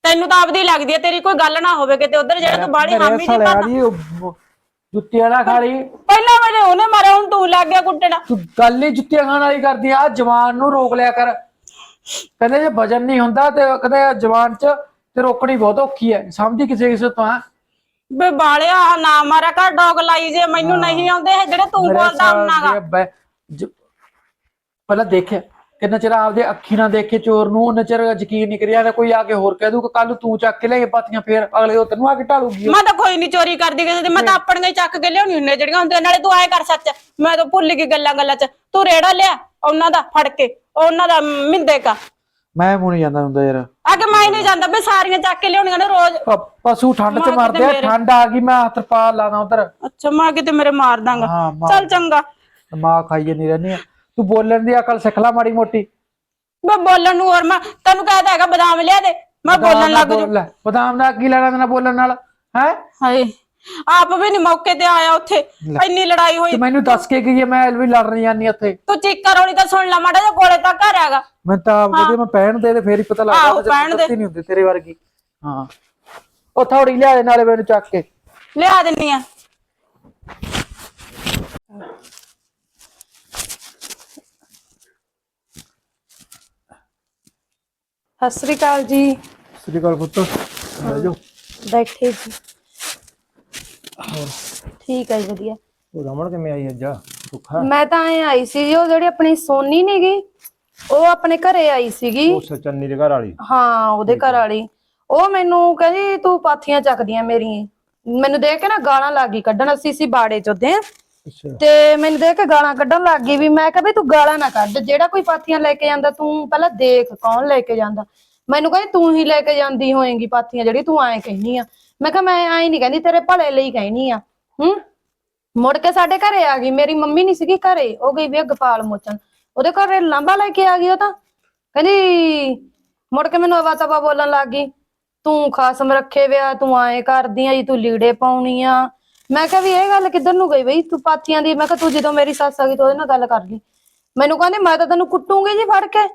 [SPEAKER 2] ਤੈਨੂੰ ਤਾਂ ਆਪਦੀ ਲੱਗਦੀ ਹੈ ਤੇਰੀ ਕੋਈ ਗੱਲ ਨਾ ਹੋਵੇ ਕਿਤੇ। ਉਧਰ ਜਿਹੜਾ ਤੂੰ ਬਾੜੀ
[SPEAKER 4] ਮੇਰੇ
[SPEAKER 2] ਹਾਮੀ ਦੀ
[SPEAKER 4] ਸਾਲਿਆ
[SPEAKER 2] ਪਾਤਾ
[SPEAKER 4] ਦੀ ਉਹ ਜੁੱਤੀਆਂ ਨਾ ਖਾ ਲਈ।
[SPEAKER 2] ਪਹਿਲਾਂ ਮੇਰੇ ਉਹਨੇ ਮਾਰਿਆ ਹੁਣ ਤੂੰ ਲੱਗ ਗਿਆ ਕੁੱਟਣਾ।
[SPEAKER 4] ਤੂੰ ਗੱਲ ਹੀ ਜੁੱਤੀਆਂ ਖਾਣ ਵਾਲੀ ਕਰਦੀ ਆ ਜਵਾਨ ਨੂੰ ਰੋਕ ਲਿਆ ਕਰ। ਕਹਿੰਦੇ ਜੇ ਵਜਨ ਨਹੀਂ ਹੁੰਦਾ ਤੇ ਕਹਿੰਦੇ ਜਵਾਨ ਚ ਤੇ ਰੋਕਣੀ ਬਹੁਤ ਔਖੀ ਹੈ। ਸਮਝੀ ਕਿਸੇ ਕਿਸੇ ਤੋਂ ਆ
[SPEAKER 2] ਬੇ ਬਾਲਿਆ ਨਾ ਮਾਰਿਆ ਕਰ ਡੌਗ ਲਾਈ ਜੇ ਮੈਨੂੰ ਨਹੀਂ ਆਉਂਦੇ ਇਹ ਜਿਹੜੇ ਤੂੰ ਬੋਲਦਾ ਹੁੰਨਾਗਾ
[SPEAKER 4] ਪਹਿਲਾਂ ਦੇਖਿਆ ਕਿੰਨਾ ਚਿਰ ਆਪਦੇ ਅੱਖੀ ਨਾਲ ਦੇਖੇ ਚੋਰ ਨੂੰ ਉਹਨਾਂ ਚਿਰ ਯਕੀਨ ਨਹੀਂ ਕਰਿਆ ਤੇ ਕੋਈ ਆ ਕੇ ਹੋਰ ਕਹਿ ਦੂ ਕਿ ਕੱਲ ਤੂੰ ਚੱਕ ਕੇ ਲੈ ਪਾਤੀਆਂ ਫੇਰ ਅਗਲੇ ਉਹ ਤੈਨੂੰ ਆ ਕੇ ਢਾਲੂਗੀ।
[SPEAKER 2] ਮੈਂ ਤਾਂ ਕੋਈ ਨਹੀਂ ਚੋਰੀ ਕਰਦੀ ਕਿਸੇ ਦੀ ਮੈਂ ਤਾਂ ਆਪਣੀਆਂ ਹੀ ਚੱਕ ਕੇ ਲਿਆਉਣੀ ਹੁੰਨੇ ਜਿਹੜੀਆਂ ਹੁੰਦੀਆਂ ਨਾਲੇ ਤੂੰ ਐ ਕਰ ਸੱਚ ਮੈਂ ਤਾਂ ਭੁੱਲ ਗਈ ਗੱਲਾਂ ਗੱਲਾਂ ਚ ਤੂੰ ਰੇੜਾ ਲਿਆ ਉਹਨਾਂ ਦਾ ਫੜ ਕੇ ਉਹਨਾਂ ਦਾ ਮਿੰਦੇ ਕਾ।
[SPEAKER 4] ਮੈਂ ਮੂੰਹ ਨਹੀਂ ਜਾਂਦਾ ਹੁੰਦਾ ਯਾਰ।
[SPEAKER 2] ਅੱਗੇ ਮੈਂ ਨਹੀਂ ਜਾਂਦਾ ਬੇ ਸਾਰੀਆਂ ਚੱਕ ਕੇ ਲਿਆਉਣੀਆਂ ਨੇ ਰੋਜ਼।
[SPEAKER 4] ਪ- ਪਸ਼ੂ ਠੰਡ ਚ
[SPEAKER 2] ਮਾਰ
[SPEAKER 4] ਮਰਦੇ ਆ। ਠੰਡ ਆ ਗਈ ਮੈਂ ਹੱਥ ਪਾ ਲਾਦਾ ਉਧਰ।
[SPEAKER 2] ਅੱਛਾ ਮੈਂ ਕਿਤੇ ਮੇਰੇ ਮਾਰ ਦਾਂਗਾ।
[SPEAKER 4] ਹਾਂ ਮਾਰ
[SPEAKER 2] ਚੱਲ ਚੰਗਾ।
[SPEAKER 4] ਦਿਮਾਗ ਖਾਈ ਜਾਂਦੀ ਰਹਿੰਦੀ ਆ। ਤੂੰ ਬੋਲਣ ਦੀ ਅਕਲ ਸਿੱਖ ਲੈ ਮਾੜੀ ਮੋਟੀ।
[SPEAKER 2] ਮੈਂ ਬੋਲਣ ਨੂੰ ਹੋਰ ਮੈਂ ਤੈਨੂੰ ਕਹਿਦਾ ਹੈਗਾ ਬਦਾਮ ਲਿਆ ਦੇ ਮੈਂ ਬੋਲਣ ਲੱਗ ਜੂ
[SPEAKER 4] ਲੈ। ਬਦਾਮ ਦਾ ਕੀ ਲੈਣਾ ਦੇਣਾ ਬੋਲਣ ਨਾਲ ਹੈ?
[SPEAKER 2] ਹਾਏ ਆਪ ਵੀ ਨਹੀਂ ਮੌਕੇ ਤੇ ਆਇਆ ਉੱਥੇ ਇੰਨੀ ਲੜਾਈ ਹੋਈ।
[SPEAKER 4] ਤੇ ਮੈਨੂੰ ਦੱਸ ਕੇ ਗਈ ਮੈਂ ਵੀ ਲੜਨ ਜਾਂਦੀ ਉੱਥੇ।
[SPEAKER 2] ਤੂੰ ਚੀਕਾ ਰੋਣੀ ਤਾਂ ਸੁਣ ਲੈ ਮਾੜਾ ਜਿਹਾ ਕੋਲੇ ਤਾਂ ਘਰ ਹੈਗਾ।
[SPEAKER 4] ਮੈਂ ਤਾਂ ਆਪ ਜਦੋਂ ਮੈਂ ਪਹਿਣ ਦੇ ਤੇ ਫੇਰ ਹੀ ਪਤਾ ਲੱਗਦਾ
[SPEAKER 2] ਪਹਿਣ ਦੇ।
[SPEAKER 4] ਨਹੀਂ ਹੁੰਦੀ ਤੇਰੇ ਵਰਗੀ। ਹਾਂ। ਉਹ ਥੋੜੀ ਲਿਆ ਦੇ ਨਾਲੇ ਮੈਨੂੰ ਚੱਕ ਕੇ।
[SPEAKER 2] ਲਿਆ ਦਿੰਨੀ ਆ।
[SPEAKER 3] ਸਤਿ ਸ੍ਰੀ ਅਕਾਲ ਜੀ।
[SPEAKER 4] ਸ੍ਰੀ ਅਕਾਲ ਪੁੱਤ ਲੈ ਜਾਓ।
[SPEAKER 3] ਬੈਠੇ ਜੀ। ਠੀਕ ਹੈ ਜੀ ਵਧੀਆ।
[SPEAKER 5] ਉਹ ਰਮਣ ਕਿਵੇਂ ਆਈ ਅੱਜ? ਸੁੱਖਾ
[SPEAKER 3] ਮੈਂ ਤਾਂ ਐ ਆਈ ਸੀ ਜੀ ਉਹ ਜਿਹੜੀ ਆਪਣੀ ਸੋਨੀ ਨੀ ਗੀ ਉਹ ਆਪਣੇ ਘਰੇ ਆਈ ਸੀਗੀ।
[SPEAKER 5] ਉਹ ਸਚੰਨੀ ਦੇ ਘਰ ਵਾਲੀ।
[SPEAKER 3] ਹਾਂ ਉਹਦੇ ਘਰ ਵਾਲੀ। ਉਹ ਮੈਨੂੰ ਕਹਿੰਦੀ ਤੂੰ ਪਾਥੀਆਂ ਚੱਕਦੀਆਂ ਮੇਰੀਆਂ। ਮੈਨੂੰ ਦੇਖ ਕੇ ਨਾ ਗਾਲਾਂ ਲੱਗ ਗਈ ਕੱਢਣ। ਅਸੀਂ ਸੀ ਬਾੜੇ ਚ ਉਹਦੇ
[SPEAKER 5] ਅੱਛਾ।
[SPEAKER 3] ਤੇ ਮੈਨੂੰ ਦੇਖ ਕੇ ਗਾਲਾਂ ਕੱਢਣ ਲੱਗ ਗਈ ਵੀ ਮੈਂ ਕਿਹਾ ਵੀ ਤੂੰ ਗਾਲਾਂ ਨਾ ਕੱਢ, ਜਿਹੜਾ ਕੋਈ ਪਾਥੀਆਂ ਲੈ ਕੇ ਜਾਂਦਾ ਤੂੰ ਪਹਿਲਾਂ ਦੇਖ ਕੌਣ ਲੈ ਕੇ ਜਾਂਦਾ। ਮੈਨੂੰ ਕਹਿੰਦੀ ਤੂੰ ਹੀ ਲੈ ਕੇ ਜਾਂਦੀ ਹੋਏਗੀ ਪਾਥੀਆਂ ਜਿਹੜੀ ਤੂੰ ਐਂ ਕਹਿਨੀ ਆ। ਮੈਂ ਕਿਹਾ ਮੈਂ ਐਂ ਨਹੀਂ ਕਹਿੰਦੀ, ਤੇਰੇ ਭਲੇ ਲਈ ਕਹਿਨੀ ਆ। ਹੂੰ? ਮੁੜ ਕੇ ਸਾਡੇ ਘਰੇ ਆ ਗਈ, ਮੇਰੀ ਮੰਮੀ ਨਹੀਂ ਸੀਗੀ ਘਰੇ, ਉਹ ਗਈ ਵੀ ਆ ਗੋਪਾਲ ਮੋਚਨ ਉਹਦੇ ਘਰੇ ਲਾਂਬਾ ਲੈ ਕੇ ਆ ਗਈ ਉਹ ਤਾਂ। ਕਹਿੰਦੀ, ਮੁੜ ਕੇ ਮੈਨੂੰ ਅਵਾ ਤਵਾ ਬੋਲਣ ਲੱਗ ਗਈ, ਤੂੰ ਖਾਸਮ ਰੱਖੇ ਵਿਆ, ਤੂੰ ਐਂ ਕਰਦੀ ਆ, ਜੀ ਤੂੰ ਲੀੜੇ ਪਾਉਣੀ ਆ। ਮੈਂ ਕਿਹਾ ਵੀ ਇਹ ਗੱਲ ਕਿੱਧਰ ਨੂੰ ਗਈ ਬਈ? ਤੂੰ ਪਾਥੀਆਂ ਦੀ ਮੈਂ ਕਿਹਾ ਤੂੰ ਜਦੋਂ ਮੇਰੀ ਸੱਸ ਆ ਗਈ ਤੂੰ ਉਹਦੇ ਨਾਲ ਗੱਲ ਕਰ ਲਈ। ਮੈਨੂੰ ਕਹਿੰਦੀ ਮੈਂ ਤਾਂ ਤੈਨੂੰ ਕੁੱਟੂਗੀ ਜੀ ਫੜ ਕੇ।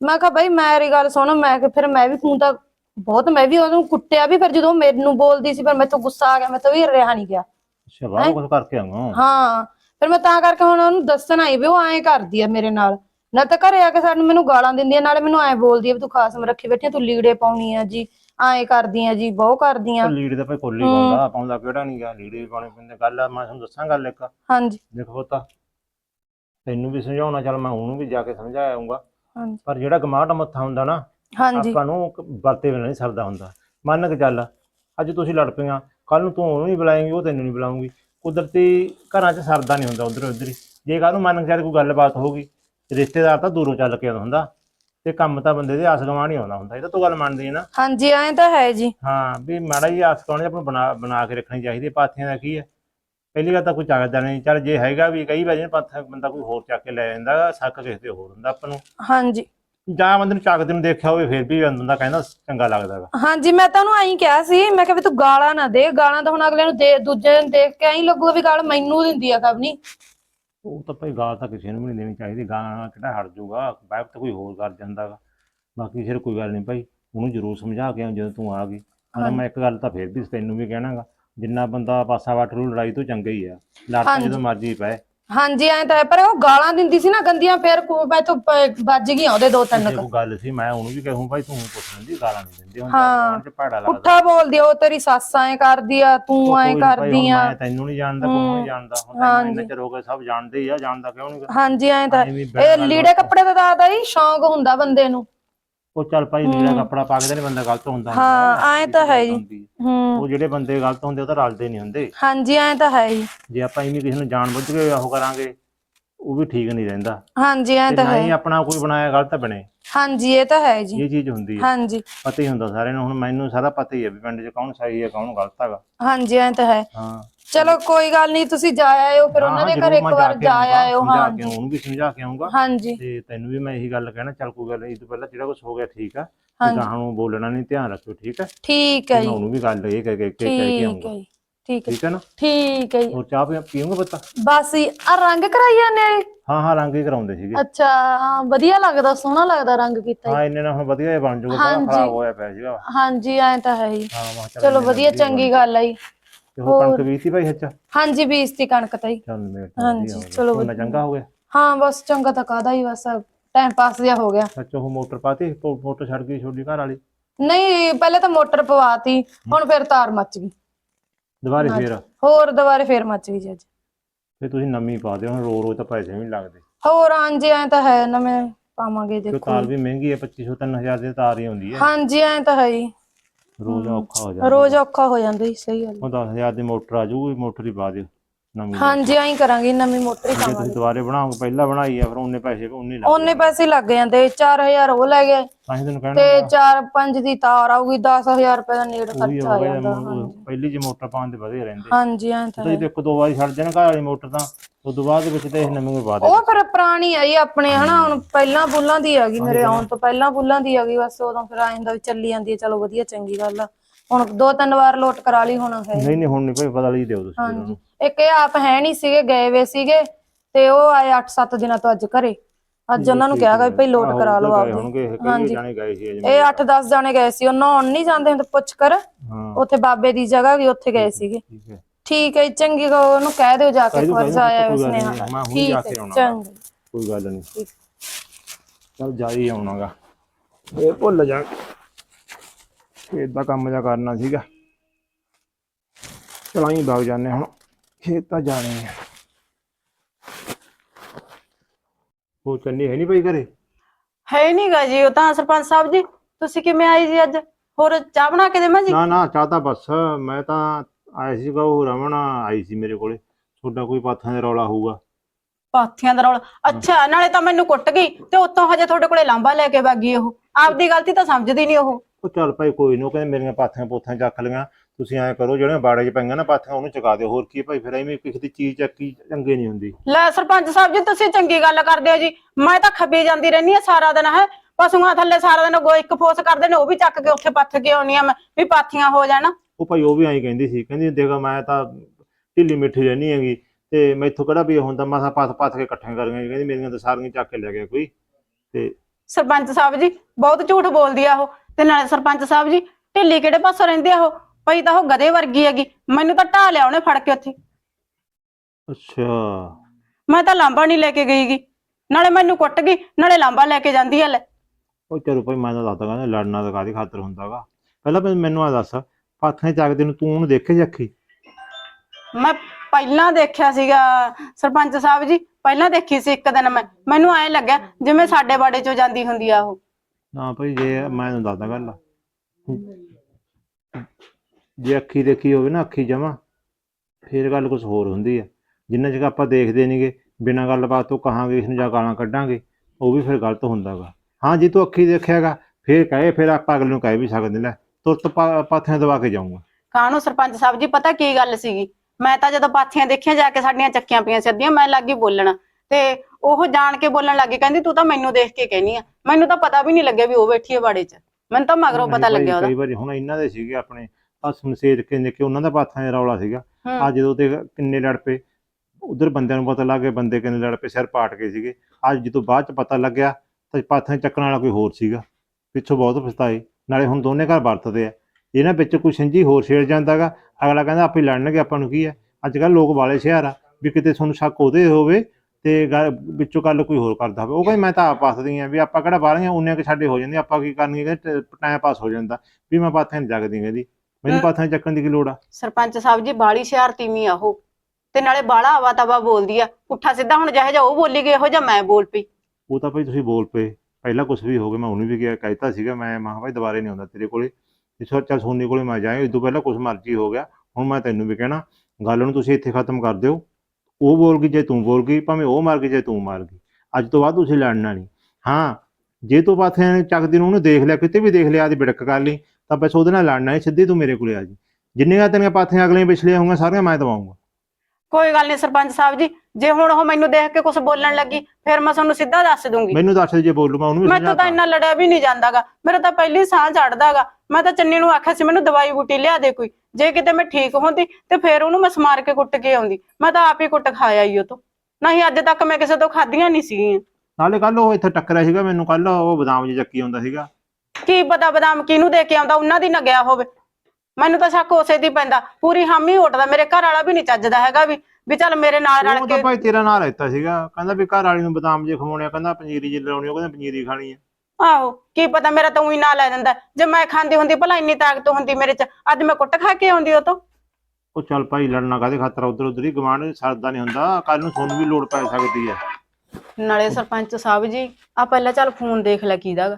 [SPEAKER 3] ਮੈਂ ਕਿਹਾ ਬਈ ਮੇਰੀ ਗੱਲ ਸੁਣ ਮੈਂ ਕਿ ਫਿਰ ਮੈਂ ਵੀ ਤੂੰ ਤਾਂ ਬਹੁਤ ਮੈਂ ਵੀ ਉਹਨੂੰ ਕੁੱਟਿਆ ਵੀ ਫਿਰ ਜਦੋਂ ਮੈਨੂੰ ਬੋਲਦੀ ਸੀ ਫਿਰ ਮੈਨੂੰ ਗੁੱਸਾ ਆ ਗਿਆ ਮੈਂ ਤਾਂ ਵੀ ਰਿਹਾ ਨਹੀਂ ਗਿਆ।
[SPEAKER 5] ਅੱਛਾ ਬਾਹਰ ਕੁਝ ਕਰਕੇ ਆਵਾਂ।
[SPEAKER 3] ਹਾਂ ਫਿਰ ਮੈਂ ਤਾਂ ਕਰਕੇ ਹੁਣ ਉਹਨੂੰ ਦੱਸਣ ਆਈ ਵੀ ਉਹ ਐਂ ਕਰਦੀ ਆ ਮੇਰੇ ਨਾਲ। ਨਾ ਤਾਂ ਘਰੇ ਆ ਕੇ ਸਾਨੂੰ ਮੈਨੂੰ ਗਾਲਾਂ ਦਿੰਦੀ ਆ ਨਾਲੇ ਮੈਨੂੰ ਐਂ ਬੋਲਦੀ ਆ ਵੀ ਤੂੰ ਖਾਸਮ ਰੱਖੀ ਬੈਠੀ ਆ ਤੂੰ ਲੀੜੇ ਪਾਉਣੀ ਆ ਜੀ। ਐਂ ਕਰਦੀ ਆ ਜੀ ਬਹੁ ਕਰਦੀ ਆ
[SPEAKER 5] ਉਹ ਲੀੜੇ ਦਾ ਭਾਈ ਕੋਲੀ ਪਾਉਂਦਾ ਪਾਉਂਦਾ ਕਿਹੜਾ ਨਹੀਂ ਗਾ ਲੀੜੇ ਵੀ ਪਾਉਣੇ ਪੈਂਦੇ। ਗੱਲ ਆ ਮੈਂ ਤੁਹਾਨੂੰ ਦੱਸਾਂ ਗੱਲ ਇੱਕ।
[SPEAKER 3] ਹਾਂਜੀ।
[SPEAKER 5] ਦੇਖੋ ਤਾਂ ਤੈਨੂੰ ਵੀ ਸਮਝਾਉਣਾ ਚੱਲ ਮੈਂ ਉਹਨੂੰ ਵੀ ਜਾ ਕੇ ਸਮਝਾ ਆਉਂਗਾ
[SPEAKER 3] ਹਾਂਜੀ।
[SPEAKER 5] ਪਰ ਜਿਹੜਾ ਗਮਾਟ ਮੱਥਾ ਹੁੰਦਾ ਨਾ
[SPEAKER 3] ਹਾਂਜੀ।
[SPEAKER 5] ਆਪਾਂ ਨੂੰ ਵਰਤੇ ਬਿਨਾਂ ਨਹੀਂ ਸਰਦਾ ਹੁੰਦਾ। ਮੰਨ ਕੇ ਚੱਲ ਅੱਜ ਤੁਸੀਂ ਲੜ ਪਈਆਂ ਕੱਲ ਨੂੰ ਤੂੰ ਉਹਨੂੰ ਨਹੀਂ ਬੁਲਾਏਂਗੀ ਉਹ ਤੈਨੂੰ ਨਹੀਂ ਬੁਲਾਉਂਗੀ ਕੁਦਰਤੀ ਘਰਾਂ 'ਚ ਸਰਦਾ ਨਹੀਂ ਹੁੰਦਾ ਉਧਰ ਉਧਰ ਹੀ। ਜੇ ਕੱਲ ਨੂੰ ਮੰਨ ਕੇ ਚੱਲ ਕੋਈ ਗੱਲਬਾਤ ਹੋਊਗੀ ਰਿਸ਼ਤੇਦਾਰ ਤਾਂ ਦੂਰੋਂ ਚੱਲ ਕੇ ਆਉਂਦਾ ਹੁੰਦਾ। ਤੇ ਕੰਮ ਤਾਂ ਬੰਦੇ ਦੇ ਆਸ ਗਵਾਂ ਨਹੀਂ ਆਉਂਦਾ ਹੁੰਦਾ ਇਹ ਤਾਂ ਤੂੰ ਗੱਲ ਮੰਨਦੀ ਹੈ ਨਾ।
[SPEAKER 3] ਹਾਂਜੀ ਐਂ ਤਾਂ ਹੈ ਜੀ।
[SPEAKER 5] ਹਾਂ ਵੀ ਮਾੜਾ ਜੀ ਆਸ ਗਵਾਂ ਆਪਾਂ ਬਣਾ ਬਣਾ ਕੇ ਰੱਖਣੀ ਚਾਹੀਦੀ ਹੈ ਪਾਥੀਆਂ ਦਾ ਕੀ ਹੈ। ਪਹਿਲੀ ਗੱਲ ਤਾਂ ਕੋਈ ਚੱਕਦਾ ਨਹੀਂ ਚੱਲ ਜੇ ਹੈਗਾ ਵੀ ਕਈ ਵਾਰ ਪਾਥਾ ਬੰਦਾ ਕੋਈ ਹੋਰ ਚੱਕ ਕੇ ਲੈ ਜਾਂਦਾ ਸ਼ੱਕ ਕਿਸੇ ਤੇ ਹੋਰ ਹੁੰਦਾ ਆਪਾਂ ਨੂੰ।
[SPEAKER 3] ਹਾਂਜੀ।
[SPEAKER 5] ਜਾਂ ਬੰਦੇ ਨੂੰ ਚੱਕਦੇ ਨੂੰ ਦੇਖਿਆ ਹੋਵੇ ਫਿਰ ਵੀ ਬੰਦਾ ਕਹਿੰਦਾ ਚੰਗਾ ਲੱਗਦਾ ਗਾ।
[SPEAKER 3] ਹਾਂਜੀ ਮੈਂ ਤਾਂ ਉਹਨੂੰ ਐਂ ਕਿਹਾ ਸੀ ਮੈਂ ਕਿਹਾ ਵੀ ਤੂੰ ਗਾਲਾਂ ਨਾ ਦੇ ਗਾਲਾਂ ਤਾਂ ਹੁਣ ਅਗਲੇ ਨੂੰ ਦੇ ਦੂਜੇ ਨੂੰ ਦੇਖ ਕੇ ਐਂ ਲੱਗੂਗਾ ਵੀ ਗਾਲ ਮੈਨੂੰ ਦਿੰਦੀ ਆ ਕਬਨੀ
[SPEAKER 5] ਉਹ ਤਾਂ ਭਾਈ ਗਾਲ ਤਾਂ ਕਿਸੇ ਨੂੰ ਵੀ ਨਹੀਂ ਦੇਣੀ ਚਾਹੀਦੀ ਗਾਲਾਂ ਕਿਹੜਾ ਹਟ ਜਾਊਗਾ ਬੈਕ ਤਾਂ ਕੋਈ ਹੋਰ ਕਰ ਜਾਂਦਾ ਗਾ ਬਾਕੀ ਫਿਰ ਕੋਈ ਗੱਲ ਨਹੀਂ ਭਾਈ ਉਹਨੂੰ ਜ਼ਰੂਰ ਸਮਝਾ ਕੇ ਆਉਂ ਜਦੋਂ ਤੂੰ ਆ ਗਈ। ਪਰ ਮੈਂ ਇੱਕ ਗੱਲ ਤਾਂ ਫਿਰ ਵੀ ਤੈਨੂੰ ਵੀ ਕਹਿਣਾਗਾ ਜਿੰਨਾ ਬੰਦਾ ਪਾਸਾ ਵੱਟ ਰੂ ਲੜਾਈ ਤੋਂ ਚੰਗਾ ਹੀ ਆ। ਲੜ ਤਾਂ
[SPEAKER 3] ਹਾਂਜੀ।
[SPEAKER 5] ਜਦੋਂ ਮਰਜ਼ੀ ਪਏ।
[SPEAKER 3] ਹਾਂਜੀ ਐਂ ਤਾਂ ਹੈ ਪਰ ਉਹ ਗਾਲਾਂ ਦਿੰਦੀ ਸੀ ਨਾ ਗੰਦੀਆਂ ਫੇਰ ਕੋ- ਮੈਂ ਤਾਂ ਵੱਜ ਗਈਆਂ ਉਹਦੇ ਦੋ ਤਿੰਨ ਕੁ।
[SPEAKER 5] ਕੋਈ ਗੱਲ ਸੀ ਮੈਂ ਉਹਨੂੰ ਵੀ ਕਹੂੰ ਭਾਈ ਤੂੰ ਪੁੱਛ ਲੈਂਦੀ ਗਾਲਾਂ ਨਹੀਂ ਦਿੰਦੀ ਹੁਣ
[SPEAKER 3] ਹਾਂ।
[SPEAKER 5] ਚ ਭੈੜਾ ਲੱਗਦਾ
[SPEAKER 3] ਪੁੱਠਾ ਬੋਲਦੀ ਆ ਉਹ ਤੇਰੀ ਸੱਸ ਐਂ ਕਰਦੀ ਆ ਤੂੰ ਐਂ
[SPEAKER 5] ਕੋਈ
[SPEAKER 3] ਕਰਦੀ ਆ
[SPEAKER 5] ਮੈਂ ਤੈਨੂੰ ਨਹੀਂ ਜਾਣਦਾ ਕੋਈ ਨਹੀਂ ਜਾਣਦਾ ਹੁਣ ਤੈਨੂੰ। ਇੰਨੇ ਚਿਰ ਹੋ ਗਏ ਸਭ ਜਾਣਦੇ ਹੀ ਆ ਜਾਣਦਾ ਕਿਉਂ ਨਹੀਂ
[SPEAKER 3] ਹਾਂਜੀ ਐਂ ਤਾਂ ਹੈ।
[SPEAKER 5] ਐਵੇਂ
[SPEAKER 3] ਇਹ ਲੀੜੇ ਕੱਪੜੇ ਦਾ ਦਾਦਾ ਹੀ ਸ਼ੌਂਕ ਹੁੰਦਾ ਬੰਦੇ ਨੂੰ
[SPEAKER 5] ਉਹ ਚੱਲ ਭਾਈ ਲੀੜਾ ਕੱਪੜਾ ਪਾ ਕੇ ਤਾਂ ਨਹੀਂ ਬੰਦਾ ਗਲਤ ਹੁੰਦਾ
[SPEAKER 3] ਹਾਂ। ਐਂ ਤਾਂ ਹੈ ਜੀ।
[SPEAKER 5] ਹੈ। ਉਹ ਜਿਹੜੇ ਬੰਦੇ ਗਲਤ ਹੁੰਦੇ ਉਹ ਤਾਂ ਰਲਦੇ ਨਹੀਂ ਹੁੰਦੇ
[SPEAKER 3] ਹਾਂਜੀ ਐਂ ਤਾਂ ਹੈ ਹੀ
[SPEAKER 5] ਜੇ ਆਪਾਂ ਇਵੇਂ ਕਿਸੇ ਨੂੰ ਜਾਣ ਬੁੱਝ ਕੇ ਉਹ ਕਰਾਂਗੇ ਉਹ ਵੀ ਠੀਕ ਨਹੀਂ ਰਹਿੰਦਾ
[SPEAKER 3] ਹਾਂਜੀ ਐਂ
[SPEAKER 5] ਤੇ ਹੀ
[SPEAKER 3] ਹੈ
[SPEAKER 5] ਆਪਣਾ ਕੋਈ ਬਣਾਇਆ ਗਲਤ ਬਣੇ
[SPEAKER 3] ਹਾਂਜੀ ਇਹ ਤਾਂ ਹੈ ਜੀ।
[SPEAKER 5] ਇਹ ਚੀਜ਼ ਹੁੰਦੀ ਹੈ
[SPEAKER 3] ਹਾਂਜੀ।
[SPEAKER 5] ਪਤਾ ਹੀ ਹੁੰਦਾ ਸਾਰਿਆਂ ਨੂੰ ਹੁਣ ਮੈਨੂੰ ਸਾਰਾ ਪਤਾ ਹੀ ਹੈ ਵੀ ਪਿੰਡ 'ਚ ਕੌਣ ਸਹੀ ਹੈ ਕੌਣ ਗਲਤ ਹੈਗਾ।
[SPEAKER 3] ਹਾਂਜੀ ਐਂ ਤਾਂ ਹੈ।
[SPEAKER 5] ਹਾਂ।
[SPEAKER 3] ਚਲੋ ਕੋਈ ਗੱਲ ਨਹੀਂ ਤੁਸੀਂ ਜਾ ਆਇਓ ਫਿਰ ਉਹਨਾਂ ਦੇ
[SPEAKER 5] ਹਾਂ,
[SPEAKER 3] ਘਰ ਇੱਕ ਵਾਰ ਜਾ ਆਇਓ
[SPEAKER 5] ਕੇ
[SPEAKER 3] ਹਾਂਜੀ।
[SPEAKER 5] ਉਹਨੂੰ ਵੀ ਸਮਝਾ ਕੇ ਆਉਂਗਾ
[SPEAKER 3] ਹਾਂਜੀ।
[SPEAKER 5] ਤੇ ਤੈਨੂੰ ਵੀ ਮੈਂ ਇਹੀ ਗੱਲ ਕਹਿਣਾ ਚੱਲ ਕੋਈ ਗੱਲ ਇਹ ਤੋਂ ਪਹਿਲਾਂ ਜਿਹੜਾ ਕੁਝ ਹੋ ਗਿਆ ਠੀਕ ਆ
[SPEAKER 3] ਹਾਂਜੀ।
[SPEAKER 5] ਗਾਹਾਂ ਨੂੰ ਬੋਲਣਾ ਨਹੀਂ ਧਿਆਨ ਰੱਖਿਓ ਠੀਕ ਹੈ
[SPEAKER 3] ਠੀਕ ਹੈ
[SPEAKER 5] ਮੈਂ
[SPEAKER 3] ਜੀ।
[SPEAKER 5] ਉਹਨੂੰ ਵੀ ਗੱਲ ਇਹ ਕਹਿ ਕੇ ਕਹਿ ਕੇ
[SPEAKER 3] ਠੀਕ
[SPEAKER 5] ਆਉਂਗਾ
[SPEAKER 3] ਹੈ ਜੀ। ਠੀਕ ਹੈ।
[SPEAKER 5] ਠੀਕ ਹੈ ਨਾ?
[SPEAKER 3] ਠੀਕ ਹੈ ਜੀ।
[SPEAKER 5] ਹੋਰ ਚਾਹ ਪੀ- ਪੀਓਗੇ ਪਤਾ
[SPEAKER 3] ਬਸ ਜੀ ਆ ਰੰਗ ਕਰਾਈ ਜਾਂਦੇ ਆ ਜੀ?
[SPEAKER 5] ਹਾਂ ਹਾਂ ਰੰਗ ਹੀ ਕਰਾਉਂਦੇ ਸੀਗੇ।
[SPEAKER 3] ਅੱਛਾ ਹਾਂ ਵਧੀਆ ਲੱਗਦਾ ਸੋਹਣਾ ਲੱਗਦਾ ਰੰਗ ਕੀਤਾ ਜੀ।
[SPEAKER 5] ਹਾਂ ਇੰਨੇ ਨਾਲ ਹੁਣ ਵਧੀਆ ਜਿਹਾ ਬਣ ਸਾਰਾ
[SPEAKER 3] ਹਾਂਜੀ।
[SPEAKER 5] ਖਰਾਬ ਹੋਇਆ ਪਿਆ ਸੀਗਾ।
[SPEAKER 3] ਹਾਂਜੀ ਐਂ ਤਾਂ ਹੈ
[SPEAKER 5] ਹਾਂ। ਮੈਂ ਕਿਹਾ ਚੱਲ
[SPEAKER 3] ਵਧੀਆ ਚੰਗੀ ਗੱਲ ਆ ਜੀ।
[SPEAKER 5] ਤੇ ਹੋਰ ਕਣਕ ਬੀਜਤੀ ਭਾਈ ਹੱਚਾ
[SPEAKER 3] ਹਾਂਜੀ ਬੀਜਤੀ ਕਣਕ ਤਾਂ ਜੀ।
[SPEAKER 5] ਚੱਲ ਮੇਰੇ
[SPEAKER 3] ਹਾਂਜੀ, ਚਲੋ
[SPEAKER 5] ਵਧੀਆ। ਚੰਗਾ ਹੋ ਗਿਆ?
[SPEAKER 3] ਹਾਂ ਬਸ ਚੰਗਾ ਤਾਂ ਕਾਦਾ ਹੀ ਬਸ ਟਾਈਮ ਪਾਸ ਜਿਹਾ ਹੋ ਗਿਆ।
[SPEAKER 5] ਸੱਚ ਉਹ ਮੋਟਰ ਪਾਤੀ ਪੋ- ਮੋਟਰ ਛੱਡ ਗਈ ਛੋਡੀ ਘਰ ਵਾਲੀ?
[SPEAKER 3] ਨਹੀਂ ਪਹਿਲੇ ਤਾਂ ਮੋਟਰ ਪਵਾਤੀ ਹੁਣ ਫਿਰ ਤਾਰ ਮੱਚ ਗਈ।
[SPEAKER 5] ਦੁਬਾਰੇ ਫੇਰ।
[SPEAKER 3] ਹੋਰ ਦੁਬਾਰੇ ਫੇਰ ਮੱਚ ਗਈ ਜੀ ਅੱਜ।
[SPEAKER 5] ਤੁਸੀਂ ਨਵੀਂ ਪਾ ਦਿਓ ਹੁਣ ਰੋ ਰੋ ਤਾਂ ਪੈਸੇ ਵੀ ਨਹੀਂ ਲੱਗਦੇ।
[SPEAKER 3] ਹੋਰ ਹਾਂਜੀ ਐ ਤਾਂ ਹੈ ਨਵੇਂ ਪਾਵਾਂਗੇ
[SPEAKER 5] ਕਿਉਂ
[SPEAKER 3] ਦੇਖੋ
[SPEAKER 5] ਤਾਰ ਵੀ ਮਹਿੰਗੀ ਹੈ 2500 3000 ਦੀ ਤਾਰ ਹੀ ਹੁੰਦੀ ਹੈ।
[SPEAKER 3] ਹਾਂਜੀ ਐ ਤਾਂ ਹੈ ਹੀ।
[SPEAKER 5] ਰੋਜ਼ ਔਖਾ ਹੋ ਜਾਂਦਾ।
[SPEAKER 3] ਰੋਜ਼ ਔਖਾ ਹੋ ਜਾਂਦਾ ਜੀ ਸਹੀ ਗੱਲ
[SPEAKER 5] ਹੁਣ 10000 ਦੀ ਮੋਟਰ ਆ ਜਾਊਗੀ ਮੋਟਰ ਹੀ ਪਾ ਦਿਓ। ਨਵੀਂ
[SPEAKER 3] ਹਾਂਜੀ ਐਂ ਕਰਾਂਗੇ ਨਵੀਂ ਮੋਟਰ ਹੀ
[SPEAKER 5] ਜੇ ਤੁਸੀਂ
[SPEAKER 3] ਪਾਵਾਂਗੇ।
[SPEAKER 5] ਦੁਬਾਰੇ ਬਣਾਓਗੇ ਪਹਿਲਾਂ ਬਣਾਈ ਆ ਫਿਰ ਉਹਨੇ ਪੈਸੇ ਉਹਨੇ ਲੱਗ
[SPEAKER 3] ਉਹਨੇ ਪੈਸੇ ਲੱਗ ਜਾਂਦੇ 4000 ਉਹ ਲੈ ਗਏ।
[SPEAKER 5] ਤਾਂ ਹੀ ਤੈਨੂੰ
[SPEAKER 3] ਤੇ
[SPEAKER 5] ਕਹਿਣਾ
[SPEAKER 3] 4-5 ਦੀ ਤਾਰ ਆਊਗੀ 10000 ਰੁਪਏ ਦਾ ਨੇੜ
[SPEAKER 5] ਉਹ ਵੀ
[SPEAKER 3] ਖਰਚਾ ਆ ਜਾਂਦਾ
[SPEAKER 5] ਪਹਿਲੀ ਜੇ ਮੋਟਰ ਪਾਉਣ ਦੇ ਵਧੇ ਰਹਿੰਦੇ।
[SPEAKER 3] ਹਾਂਜੀ ਐਂ ਤਾਂ
[SPEAKER 5] ਤੁਸੀਂ ਇੱਕ ਦੋ ਵਾਰੀ ਛੱਡ ਦੇਣਾ ਘਰ ਵਾਲੀ ਮੋਟਰ ਤਾਂ ਉਸ ਤੋਂ ਬਾਅਦ ਵਿੱਚ ਤੇ ਇਹ ਨਵੀਂ ਪਾ ਦੇ
[SPEAKER 3] ਉਹ ਫਿਰ ਪੁਰਾਣੀ ਆਈ ਆਪਣੇ ਹਨਾ ਹੁਣ ਪਹਿਲਾਂ ਬੁੱਲਾਂ ਦੀ ਆ ਗਈ ਮੇਰੇ ਆਉਣ ਤੋਂ ਪਹਿਲਾਂ ਬੁੱਲਾਂ ਦੀ ਆ ਗਈ ਬਸ ਉਦੋਂ ਫਿਰ ਆਇੰਦਾ ਵੀ ਚੱਲੀ ਜਾਂਦੀ ਹੈ ਚਲੋ ਵਧੀਆ ਚੰਗੀ ਗੱਲ ਆ। ਹੁਣ ਦੋ ਤਿੰਨ ਵਾਰ ਲੋਟ ਕਰਾ ਲਈ ਹੁਣ ਹੈ
[SPEAKER 5] ਨਹੀਂ ਨਹੀਂ ਹੁਣ ਨਹੀਂ ਕੋਈ ਪਤਾ ਲਈ ਦਿਓ ਤੁਸੀਂ
[SPEAKER 3] ਹਾਂਜੀ। ਇੱਕ ਇਹ ਆਪ ਹੈ ਨਹੀਂ ਸੀਗੇ ਗਏ ਵੇ ਸੀਗੇ ਤੇ ਉਹ ਆਏ 8-7 ਦਿਨਾਂ ਤੋਂ ਅੱਜ ਘਰੇ। ਅੱਜ ਉਹਨਾਂ ਨੂੰ ਕਿਹਾਗਾ ਵੀ ਭਈ ਲੋਟ ਕਰਾ ਲਓ
[SPEAKER 5] ਹੋਣਗੇ ਇਹ ਕਈ
[SPEAKER 3] ਹਾਂਜੀ।
[SPEAKER 5] ਜਾਣੇ ਗਏ ਸੀ ਅਜੇ।
[SPEAKER 3] ਇਹ 8-10 ਜਾਣੇ ਗਏ ਸੀ ਉਹ ਨਹਾਉਣ ਨਹੀਂ ਜਾਂਦੇ ਹੁੰਦੇ ਪੁੱਛ ਕਰ।
[SPEAKER 5] ਹਾਂ।
[SPEAKER 3] ਉੱਥੇ ਬਾਬੇ ਦੀ ਜਗ੍ਹਾ ਵੀ ਉੱਥੇ ਗਏ ਸੀਗੇ।
[SPEAKER 5] ਠੀਕ ਹੈ।
[SPEAKER 3] ਠੀਕ ਹੈ ਜੀ, ਚੰਗੀ ਗੱਲ ਉਹਨੂੰ ਕਹਿ ਦਿਓ ਜਾ ਕੇ
[SPEAKER 5] ਕਹਿ ਦਿਓ,
[SPEAKER 3] ਫਰਜ਼
[SPEAKER 5] ਕਹਿ ਦਿਓ,
[SPEAKER 3] ਆਇਆ
[SPEAKER 5] ਕੋਈ ਗੱਲ
[SPEAKER 3] ਉਸਨੇ
[SPEAKER 5] ਨਹੀਂ, ਮੈਂ ਹੁਣ
[SPEAKER 3] ਠੀਕ
[SPEAKER 5] ਜਾ
[SPEAKER 3] ਹੈ
[SPEAKER 5] ਕੇ ਆਉਣਾ।
[SPEAKER 3] ਚੰਗਾ।
[SPEAKER 5] ਕੋਈ ਗੱਲ ਨਹੀਂ।
[SPEAKER 3] ਠੀਕ।
[SPEAKER 5] ਚਲ ਜਾ ਹੀ ਆਉਣਾਗਾ ਇਹ ਭੁੱਲ ਜਾ। ਖੇਤ ਦਾ ਕੰਮ ਜਾ ਕਰਨਾ ਸੀਗਾ। ਚਲਾਈ ਵਗ ਜਾਂਦੇ ਹੁਣ। ਖੇਤ ਤਾਂ ਜਾਣੇ ਆ। ਉਹ ਚੰਨੀ ਹੈ ਨਹੀਂ ਪਈ ਘਰੇ?
[SPEAKER 2] ਹੈ ਨਹੀਂਗਾ ਜੀ ਉਹ ਤਾਂ ਸਰਪੰਚ ਸਾਹਿਬ ਜੀ ਤੁਸੀਂ ਕਿਵੇਂ ਆਏ ਜੀ ਅੱਜ? ਹੋਰ ਚਾਹ ਬਣਾ ਕੇ ਦੇਵਾਂ ਜੀ?
[SPEAKER 5] ਨਾ ਨਾ ਚਾਹਤਾ ਬਸ ਮੈਂ ਤਾਂ ਆਇਆ ਸੀਗਾ ਉਹ ਰਮਨ ਆਈ ਸੀ ਮੇਰੇ ਕੋਲੇ। ਤੁਹਾਡਾ ਕੋਈ ਪਾਥਾਂ ਦਾ ਰੌਲਾ ਹੋਊਗਾ।
[SPEAKER 2] ਪਾਥੀਆਂ ਦਾ ਰੌਲਾ? ਅੱਛਾ ਨਾਲੇ ਤਾਂ ਮੈਨੂੰ ਕੁੱਟ ਗਈ ਤੇ ਉੱਤੋਂ ਹਜੇ ਤੁਹਾਡੇ ਕੋਲੇ ਲਾਂਬਾ ਲੈ ਕੇ ਵਗੀ ਉਹ। ਆਪਦੀ ਗਲਤੀ ਤਾਂ ਸਮਝਦੀ ਨਹੀਂ ਉਹ।
[SPEAKER 5] ਉਹ ਚੱਲ ਭਾਈ ਕੋਈ ਨੀ ਉਹ ਕਹਿੰਦੇ ਮੇਰੀਆਂ ਪਾਥੀਆਂ ਪੋਥਾਂ ਚੱਕ ਲਈਆਂ ਤੁਸੀਂ ਐਂ ਕਰੋ ਜਿਹੜੀਆਂ ਬਾੜੇ 'ਚ ਪਈਆਂ ਨਾ ਪਾਥੀਆਂ ਉਹਨੂੰ ਚੁਕਾ ਦਿਓ ਹੋਰ ਕੀ ਭਾਈ ਫਿਰ ਐਵੇਂ ਕਿਸੇ ਦੀ ਚੀਜ਼ ਚੱਕੀ ਚੰਗੇ ਨਹੀਂ ਹੁੰਦੀ।
[SPEAKER 2] ਲੈ ਸਰਪੰਚ ਸਾਹਿਬ ਜੀ ਤੁਸੀਂ ਚੰਗੀ ਗੱਲ ਕਰਦੇ ਹੋ ਜੀ ਮੈਂ ਤਾਂ ਖੱਬੀ ਜਾਂਦੀ ਰਹਿੰਦੀ ਆ ਸਾਰਾ ਦਿਨ ਹੈ। ਪਸ਼ੂਆਂ ਥੱਲੇ ਸਾਰਾ ਦਿਨ ਗੋ ਇੱਕ ਫੋਸ ਕਰਦੇ ਨੇ ਉਹ ਵੀ ਚੱਕ ਕੇ ਉੱਥੇ ਪੱਥ ਕੇ ਆਉਣੀ ਆ ਮੈਂ ਵੀ ਪਾਥੀਆਂ ਹੋ ਜਾਣ।
[SPEAKER 5] ਉਹ ਭਾਈ ਉਹ ਵੀ ਐਂ ਕਹਿੰਦੀ ਸੀ ਕਹਿੰਦੀ ਦੇਖੋ ਮੈਂ ਤਾਂ ਢਿੱਲੀ ਮਿੱਠੀ ਰਹਿਣੀ ਹੈਗੀ ਤੇ ਮੈਥੋਂ ਕਿਹੜਾ ਵੀ ਹੁੰਦਾ ਮਸਾ ਪਾਥ ਪਾਥ ਕੇ ਇਕੱਠੀਆਂ ਕਰ ਗਈਆਂ ਕਹਿੰਦੀ ਮੇਰੀਆਂ ਤਾਂ ਸਾਰੀਆਂ ਚੱਕ ਕੇ ਲੈ ਗਿਆ ਕੋਈ। ਤੇ
[SPEAKER 2] ਸਰਪੰਚ ਸਾਹਿਬ ਜੀ ਬਹੁਤ ਝੂਠ ਬੋਲਦੀ ਆ ਉਹ ਤੇ ਨਾਲੇ ਸਰਪੰਚ ਸਾਹਿਬ ਜੀ ਢਿੱਲੀ ਕਿਹੜੇ ਪਾਸੋਂ ਰਹਿੰਦੇ ਆ ਉਹ? ਪਈ ਤਾਂ ਉਹ ਗਧੇ ਵਰਗੀ ਹੈਗੀ ਮੈਨੂੰ ਤਾਂ ਢਾ ਲਿਆ ਉਹਨੇ ਫੜ ਕੇ ਉੱਥੇ।
[SPEAKER 5] ਅੱਛਾ।
[SPEAKER 2] ਮੈਂ ਤਾਂ ਲਾਂਬਾ ਨਹੀਂ ਲੈ ਕੇ ਗਈਗੀ। ਨਾਲੇ ਮੈਨੂੰ ਕੁੱਟ ਗਈ ਨਾਲੇ ਲਾਂਬਾ ਲੈ ਕੇ ਜਾਂਦੀ ਆ ਲੈ।
[SPEAKER 5] ਉਹ ਚਲੋ ਭਾਈ ਮੈਂ ਤਾਂ ਦੱਸਦਾ ਕਹਿੰਦਾ ਲੜਨਾ ਤਾਂ ਕਾਦੀ ਖਾਤਰ ਹੁੰਦਾਗਾ ਪਹਿਲਾਂ ਪਹਿਲਾਂ ਮੈਨੂੰ ਆ ਦੱਸ ਪਾਥੀਆਂ ਚੱਕਦੇ ਨੂੰ ਤੂੰ ਉਹਨੂੰ ਦੇਖੇ ਅੱਖੀ?
[SPEAKER 2] ਮੈਂ ਪਹਿਲਾਂ ਦੇਖਿਆ ਸੀਗਾ ਸਰਪੰਚ ਸਾਹਿਬ ਜੀ ਪਹਿਲਾਂ ਦੇਖੀ ਸੀ ਇੱਕ ਦਿਨ ਮੈਂ। ਮੈਨੂੰ ਐਂ ਲੱਗਿਆ ਜਿਵੇਂ ਸਾਡੇ ਬਾੜੇ ਚੋਂ ਜਾਂਦੀ ਹੁੰਦੀ ਆ ਉਹ।
[SPEAKER 5] ਨਾ ਭਾਈ, ਜੇ ਮੈਂ ਤੁਹਾਨੂੰ ਦੱਸਦਾ ਗੱਲ। ਜੇ ਅੱਖੀ ਦੇਖੀ ਹੋਵੇ ਨਾ, ਅੱਖੀ ਜਮਾ, ਫੇਰ ਗੱਲ ਕੁਝ ਹੋਰ ਹੁੰਦੀ ਆ। ਜਿੰਨਾ ਚਿਰ ਆਪਾਂ ਦੇਖਦੇ ਨਹੀਂਗੇ ਬਿਨਾਂ ਗੱਲਬਾਤ ਤੋਂ ਕਹਾਂਗੇ, ਇਸ ਨੂੰ ਜਾਂ ਗਾਲਾਂ ਕੱਢਾਂਗੇ, ਉਹ ਵੀ ਫਿਰ ਗਲਤ ਹੁੰਦਾਗਾ। ਹਾਂ, ਜੇ ਤੂੰ ਅੱਖੀ ਦੇਖਿਆਗਾ, ਫੇਰ ਕਹੇ, ਫਿਰ ਆਪਾਂ ਅਗਲੇ ਨੂੰ ਕਹਿ ਵੀ ਸਕਦੇ ਲੈ, ਤੁਰਤ ਪਾਥੀਆਂ ਦਵਾ ਕੇ ਜਾਊਂਗਾ।
[SPEAKER 2] ਕਾਹਨੂੰ ਸਰਪੰਚ ਸਾਹਿਬ ਜੀ, ਪਤਾ ਕੀ ਗੱਲ ਸੀਗੀ? ਮੈਂ ਤਾਂ ਜਦੋਂ ਪਾਥੀਆਂ ਦੇਖੀਆਂ, ਜਾ ਕੇ ਸਾਡੀਆਂ ਚੱਕੀਆਂ ਪਈਆਂ ਸੀ ਅੱਧੀਆਂ, ਮੈਂ ਲੱਗੀ ਬੋਲਣ। ਤੇ ਉਹ ਜਾਣ ਕੇ ਬੋਲਣ ਲੱਗੀ ਕਹਿੰਦੀ ਤੂੰ ਤਾਂ ਮੈਨੂੰ ਦੇਖ ਕੇ ਕਹਿਨੀ ਆ। ਮੈਨੂੰ ਤਾਂ ਪਤਾ ਵੀ ਨਹੀਂ ਲੱਗਿਆ ਵੀ ਉਹ ਬੈਠੀ ਹੈ ਬਾੜੇ 'ਚ। ਮੈਨੂੰ ਤਾਂ ਮਗਰੋਂ ਪਤਾ ਲੱਗਿਆ ਉਹਦਾ।
[SPEAKER 5] ਕਈ ਵਾਰੀ ਹੁਣ ਇਹਨਾਂ ਦੇ ਸੀਗੇ ਆਪਣੇ ਅਸਮ ਸੇਦ ਕੇ ਦੇਖੇ ਉਹਨਾਂ ਦਾ ਪਾਥਾਂ ਦਾ ਰੌਲਾ ਸੀਗਾ। ਅੱਜ ਜਦੋਂ ਤੇ ਕਿੰਨੇ ਲੜ ਪਏ ਉਧਰ ਬੰਦਿਆਂ ਨੂੰ ਪਤਾ ਲੱਗ ਗਿਆ ਬੰਦੇ ਕਿੰਨੇ ਲੜ ਪਏ ਸਿਰ ਪਾਟ ਗਏ ਸੀਗੇ। ਅੱਜ ਜਦੋਂ ਬਾਅਦ ਚ ਪਤਾ ਲੱਗਿਆ ਤਾਂ ਪਾਥਾਂ ਚੱਕਣ ਵਾਲਾ ਕੋਈ ਹੋਰ ਸੀਗਾ। ਪਿੱਛੋਂ ਬਹੁਤ ਪਛਤਾਏ। ਨਾਲੇ ਹੁਣ ਦੋਨੇ ਘਰ ਵਰਤਦੇ ਆ। ਇਹਨਾਂ ਵਿੱਚ ਕੋਈ ਸਿੰਜੀ ਹੋਰ ਛੇੜ ਜਾਂਦਾਗਾ। ਅਗਲਾ ਕਹਿੰਦਾ ਆਪੇ ਲੜਨਗੇ ਆਪਾਂ ਨੂੰ ਕੀ ਹੈ ਅੱਜ ਕੱਲ ਲੋਕ ਵਾਲੇ ਸ਼ਹਿਰ ਆ ਵੀ ਕਿਤੇ ਤੁਹਾਨੂੰ ਸ਼ੱਕ ਉਹਦੇ ਹੋਵੇ ਤੇ ਗੱਲ- ਵਿੱਚੋਂ ਗੱਲ ਕੋਈ ਹੋਰ ਕਰਦਾ ਹੋਵੇ। ਉਹ ਕਹਿੰਦੇ ਮੈਂ ਤਾਂ ਆਪ ਪਾਸਦੀ ਆ ਵੀ ਆਪਾਂ ਕਿਹੜਾ ਬਾਹਰੀਆਂ ਉਹਨੇ ਕਿ ਸਾਡੇ ਹੋ ਜਾਂਦੇ ਆਪਾਂ ਕੀ ਕਰਨਗੇ ਟਾਈਮ ਪਾਸ ਹੋ ਜਾਂਦਾ। ਵੀ ਮੈਂ ਪਾਥਾਂ ਨਹੀਂ ਜਗਦੀ ਕਹਿੰਦੀ ਮੈਨੂੰ
[SPEAKER 2] ਹਮ।
[SPEAKER 5] ਪਾਥਾਂ ਚੱਕਣ ਦੀ ਕੀ ਲੋੜ ਆ?
[SPEAKER 2] ਸਰਪੰਚ ਸਾਹਿਬ ਜੀ ਬਾਲੀ ਸ਼ਿਆਰ ਤੀਵੀਂ ਆ ਉਹ। ਤੇ ਨਾਲੇ ਬਾਲਾ ਆਵਾ ਤਵਾ ਬੋਲਦੀ ਆ ਪੁੱਠਾ ਸਿੱਧਾ ਹੁਣ ਜਿਹੋ ਜਿਹਾ ਉਹ ਬੋਲੀ ਗਈ ਇਹੋ ਜਿਹਾ ਮੈਂ ਬੋਲ ਪਈ।
[SPEAKER 5] ਉਹ ਤਾਂ ਭਾਈ ਤੁਸੀਂ ਬੋਲ ਪਏ। ਪਹਿਲਾਂ ਕੁਝ ਵੀ ਹੋ ਗਿਆ ਮੈਂ ਉਹਨੂੰ ਵੀ ਕਿਹਾ ਕਹਿਤਾ ਸੀਗਾ ਮੈਂ ਮਹਾਂ ਭਾਈ ਦੁਬਾਰੇ ਨਹੀਂ ਆਉਂਦਾ ਤੇਰੇ ਕੋਲੇ। ਇਸ ਵਾਰ ਚੱਲ ਸੋਨੀ ਕੋਲੇ ਮੈਂ ਜਾਏ ਇਦੋਂ ਪਹਿਲਾਂ ਕੁਝ ਮਰਜ਼ੀ ਹੋ ਗਿਆ। ਹੁਣ ਮੈਂ ਤੈਨੂੰ ਵੀ ਕਹਿਣਾ ਗੱਲ ਨੂੰ ਤੁਸੀਂ ਇੱਥੇ ਖਤਮ ਕਰ ਦਿਓ। ਉਹ ਬੋਲ ਗਈ, ਜੇ ਤੂੰ ਬੋਲ ਗਈ, ਭਾਵੇਂ ਉਹ ਮਾਰ ਗਈ, ਜੇ ਤੂੰ ਮਾਰ ਗਈ। ਅੱਜ ਤੋਂ ਬਾਅਦ ਤੁਸੀਂ ਲੜਨਾ ਨਹੀਂ ਹਾਂ, ਜੇ ਤੂੰ ਪਾਥਿਆਂ ਚੱਕਦੀ ਨੂੰ ਉਹਨੂੰ ਦੇਖ ਲਿਆ, ਕਿਤੇ ਵੀ ਦੇਖ ਲਿਆ, ਆਦੀ ਬਿੜਕ ਕਰ ਲਈ, ਤਾਂ ਬਸ ਉਹਦੇ ਨਾਲ ਲੜਨਾ ਨਹੀਂ ਸਿੱਧੀ ਤੂੰ ਮੇਰੇ ਕੋਲੇ ਆ ਜੀ। ਜਿੰਨੀਆਂ ਤੇਰੀਆਂ ਪਾਥੀਆਂ ਅਗਲੀਆਂ ਪਿਛਲੀਆਂ ਹੋਣਗੀਆਂ ਸਾਰੀਆਂ ਮੈਂ ਦਵਾਉਂਗਾ।
[SPEAKER 2] ਕੋਈ ਗੱਲ ਨਹੀਂ ਸਰਪੰਚ ਸਾਹਿਬ ਜੀ ਜੇ ਹੁਣ ਉਹ ਮੈਨੂੰ ਦੇਖ ਕੇ ਕੁਝ ਬੋਲਣ ਲੱਗੀ ਫਿਰ ਮੈਂ ਤੁਹਾਨੂੰ ਸਿੱਧਾ ਦੱਸ ਦੂੰਗੀ।
[SPEAKER 5] ਮੈਨੂੰ ਦੱਸ ਦੇ ਜੇ ਬੋਲੂ ਮੈਂ ਉਹਨੂੰ ਵੀ
[SPEAKER 2] ਮੈਂ ਤਾਂ
[SPEAKER 5] ਸਮਝਾਤਾ।
[SPEAKER 2] ਇੰਨਾ ਲੜਿਆ ਵੀ ਨਹੀਂ ਜਾਂਦਾਗਾ। ਮੇਰਾ ਤਾਂ ਪਹਿਲੀ ਸਾਹ ਚੜਦਾਗਾ ਮੈਂ ਤਾਂ ਚੰਨੀ ਨੂੰ ਆਖਿਆ ਸੀ ਮੈਨੂੰ ਦਵਾਈ ਬੂਟੀ ਲਿਆ ਦੇ ਕੋਈ। ਜੇ ਕਿਤੇ ਮੈਂ ਠੀਕ ਹੁੰਦੀ ਤੇ ਫਿਰ ਉਹਨੂੰ ਮੈਂ ਸਮਾਰ ਕੇ ਕੁੱਟ ਕੇ ਆਉਂਦੀ। ਮੈਂ ਤਾਂ ਆਪ ਹੀ ਕੁੱਟ ਖਾਇਆ ਹੀ ਉਹ ਤੋਂ। ਨਹੀਂ ਅੱਜ ਤੱਕ ਮੈਂ ਕਿਸੇ ਤੋਂ ਖਾਧੀਆਂ ਨਹੀਂ ਸੀਗੀਆਂ।
[SPEAKER 5] ਨਾਲੇ ਕੱਲ ਉਹ ਇੱਥੇ ਟੱਕਰਿਆ ਸੀਗਾ ਮੈਨੂੰ ਕੱਲ ਉਹ ਬਦਾਮ ਜੀ ਚੱਕੀ ਆਉਂਦਾ ਸੀਗਾ।
[SPEAKER 2] ਕੀ ਪਤਾ ਬਦਾਮ ਕਿਹਨੂੰ ਦੇ ਕੇ ਆਉਂਦਾ ਉਹਨਾਂ ਦੀ ਨਾ ਗਿਆ ਹੋਵੇ। ਮੈਨੂੰ ਤਾਂ ਸ਼ੱਕ ਉਸੇ ਦੀ ਪੈਂਦਾ। ਪੂਰੀ ਹਾਮੀ ਉੱਠਦਾ ਮੇਰੇ ਘਰ ਵਾਲਾ ਵੀ ਨਹੀਂ ਚੱਜਦਾ ਹੈਗਾ ਵੀ। ਵੀ ਚੱਲ ਮੇਰੇ ਨਾਲ ਰਲ
[SPEAKER 5] ਉਹ ਤਾਂ
[SPEAKER 2] ਕੇ
[SPEAKER 5] ਭਾਈ ਤੇਰਾ ਨਾਂ ਲੈਤਾ ਸੀਗਾ। ਕਹਿੰਦਾ ਵੀ ਘਰ ਵਾਲੀ ਨੂੰ ਬਦਾਮ ਜੇ ਖਵਾਉਣੇ ਆ ਕਹਿੰਦਾ ਪੰਜੀਰੀ ਜੇ ਲਾਉਣੀ ਉਹ ਕਹਿੰਦਾ ਪੰਜੀਰੀ ਖਾਣੀ ਆ।
[SPEAKER 2] ਆਹੋ ਕੀ ਪਤਾ ਮੇਰਾ ਤਾਂ ਉਹੀ ਨਾਂ ਲੈ ਦਿੰਦਾ। ਜੇ ਮੈਂ ਖਾਂਦੀ ਹੁੰਦੀ ਭਲਾ ਇੰਨੀ ਤਾਕਤ ਹੁੰਦੀ ਮੇਰੇ ਚ। ਅੱਜ ਮੈਂ ਕੁੱਟ ਖਾ ਕੇ ਆਉਂਦੀ ਉਹ ਤੋਂ।
[SPEAKER 5] ਉਹ ਚੱਲ ਭਾਈ ਲੜਨਾ ਕਾਦੇ ਖਾਤਰ ਉਧਰ ਉਧਰ ਹੀ ਗਵਾਂਢ ਸਰਦਾ ਨਹੀਂ ਹੁੰਦਾ। ਕੱਲ ਨੂੰ ਤੁਹਾਨੂੰ ਵੀ ਲੋੜ ਪੈ ਸਕਦੀ ਹੈ
[SPEAKER 2] ਨਾਲੇ ਸਰਪੰਚ ਸਾਹਿਬ ਜੀ ਆ ਪਹਿਲਾਂ ਚੱਲ ਫੋਨ ਦੇਖ ਲੈ ਕਿਹਦਾ ਗਾ।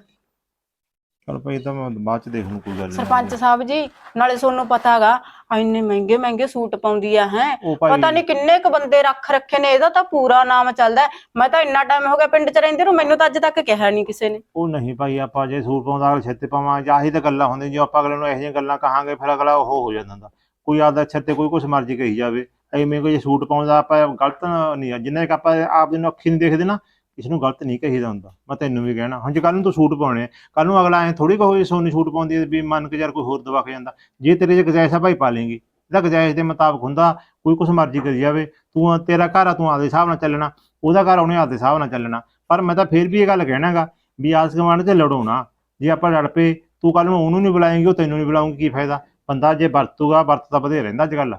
[SPEAKER 5] ਚੱਲ ਭਾਈ ਇਹ ਤਾਂ ਮੈਂ ਬਾਅਦ ਚ ਦੇਖ ਲੂ ਕੋਈ ਗੱਲ ਨਹੀਂ
[SPEAKER 2] ਸਰਪੰਚ ਸਾਹਿਬ ਜੀ ਨਾਲੇ ਤੁਹਾਨੂੰ ਪਤਾਗਾ ਇੰਨੇ ਮਹਿੰਗੇ ਮਹਿੰਗੇ ਸੂਟ ਪਾਉਂਦੀ ਆ ਹੈ?
[SPEAKER 5] ਉਹ ਭਾਈ
[SPEAKER 2] ਪਤਾ ਨਹੀਂ ਕਿੰਨੇ ਕ ਬੰਦੇ ਰੱਖ ਰੱਖੇ ਨੇ ਇਹਦਾ ਤਾਂ ਪੂਰਾ ਨਾਮ ਚੱਲਦਾ ਹੈ। ਮੈਂ ਤਾਂ ਇੰਨਾ ਟਾਈਮ ਹੋ ਗਿਆ ਪਿੰਡ 'ਚ ਰਹਿੰਦੇ ਨੂੰ ਮੈਨੂੰ ਤਾਂ ਅੱਜ ਤੱਕ ਕਿਹਾ ਨਹੀਂ ਕਿਸੇ ਨੇ।
[SPEAKER 5] ਉਹ ਨਹੀਂ ਭਾਈ ਆਪਾਂ ਜੇ ਸੂਟ ਪਾਉਂਦਾ ਅਗਲੇ ਛੇਤੇ ਪਾਵਾਂ ਜਾਂ ਆਹੀ ਤਾਂ ਗੱਲਾਂ ਹੁੰਦੀਆਂ ਜੋ ਆਪਾਂ ਅਗਲੇ ਨੂੰ ਇਹੋ ਜਿਹੀਆਂ ਗੱਲਾਂ ਕਹਾਂਗੇ ਫਿਰ ਅਗਲਾ ਉਹ ਹੋ ਜਾਂਦਾ ਹੁੰਦਾ। ਕੋਈ ਆਦਾ ਛੱਤੇ ਕੋਈ ਕੁਛ ਮਰਜ਼ੀ ਕਹੀ ਜਾਵੇ। ਐਵੇਂ ਕੋਈ ਜੇ ਸੂਟ ਪਾਉਂਦਾ ਆਪਾਂ ਗਲਤ ਨਹੀਂ ਆ ਜਿੰਨਾ ਕਿ ਆਪਾਂ ਆਪ ਦੇ ਨੂੰ ਅੱਖੀ ਨਹੀਂ ਦੇਖਦੇ ਨਾ ਇਸ ਨੂੰ ਗਲਤ ਨਹੀਂ ਕਹੀਦਾ ਹੁੰਦਾ। ਮੈਂ ਤੈਨੂੰ ਵੀ ਕਹਿਣਾ ਹੁਣ ਜੇ ਕੱਲ ਨੂੰ ਤੂੰ ਸੂਟ ਪਾਉਣੇ ਕੱਲ ਨੂੰ ਅਗਲਾ ਐ ਥੋੜੀ ਕਹੋ ਜੇ ਸੋਨੀ ਸੂਟ ਪਾਉਂਦੀ ਵੀ ਮੰਨ ਕੇ ਯਾਰ ਕੋਈ ਹੋਰ ਦਵਾ ਕੇ ਜਾਂਦਾ। ਜੇ ਤੇਰੇ ਜੇ ਗਜਾਇਸ਼ ਆ, ਭਾਈ ਪਾ ਲੇਂਗੀ। ਇਹਦਾ ਗਜਾਇਸ਼ ਦੇ ਮੁਤਾਬਕ ਹੁੰਦਾ, ਕੋਈ ਕੁਛ ਮਰਜ਼ੀ ਕਰੀ ਜਾਵੇ। ਤੂੰ ਤੇਰਾ ਘਰ ਆ, ਤੂੰ ਆਪਦੇ ਹਿਸਾਬ ਨਾਲ ਚੱਲਣਾ। ਉਹਦਾ ਘਰ ਉਹਨੇ ਆਪਦੇ ਹਿਸਾਬ ਨਾਲ ਚੱਲਣਾ। ਪਰ ਮੈਂ ਤਾਂ ਫੇਰ ਵੀ ਇਹ ਗੱਲ ਕਹਿਣਾਗਾ ਵੀ ਆਸ ਗਵਾਂਢ ਤੇ ਲੜੋਣਾ ਜੇ ਆਪਾਂ ਲੜ ਪਏ, ਤੂੰ ਕੱਲ ਨੂੰ ਉਹਨੂੰ ਨਹੀਂ ਬੁਲਾਏਂਗੀ, ਉਹ ਤੈਨੂੰ ਨਹੀਂ ਬੁਲਾਉਂਗੀ ਕੀ ਫਾਇਦਾ? ਬੰਦਾ ਜੇ ਵਰਤੂਗਾ ਵਰਤਦਾ ਵਧੇ ਰਹਿੰਦਾ ਅੱਜ ਕੱਲ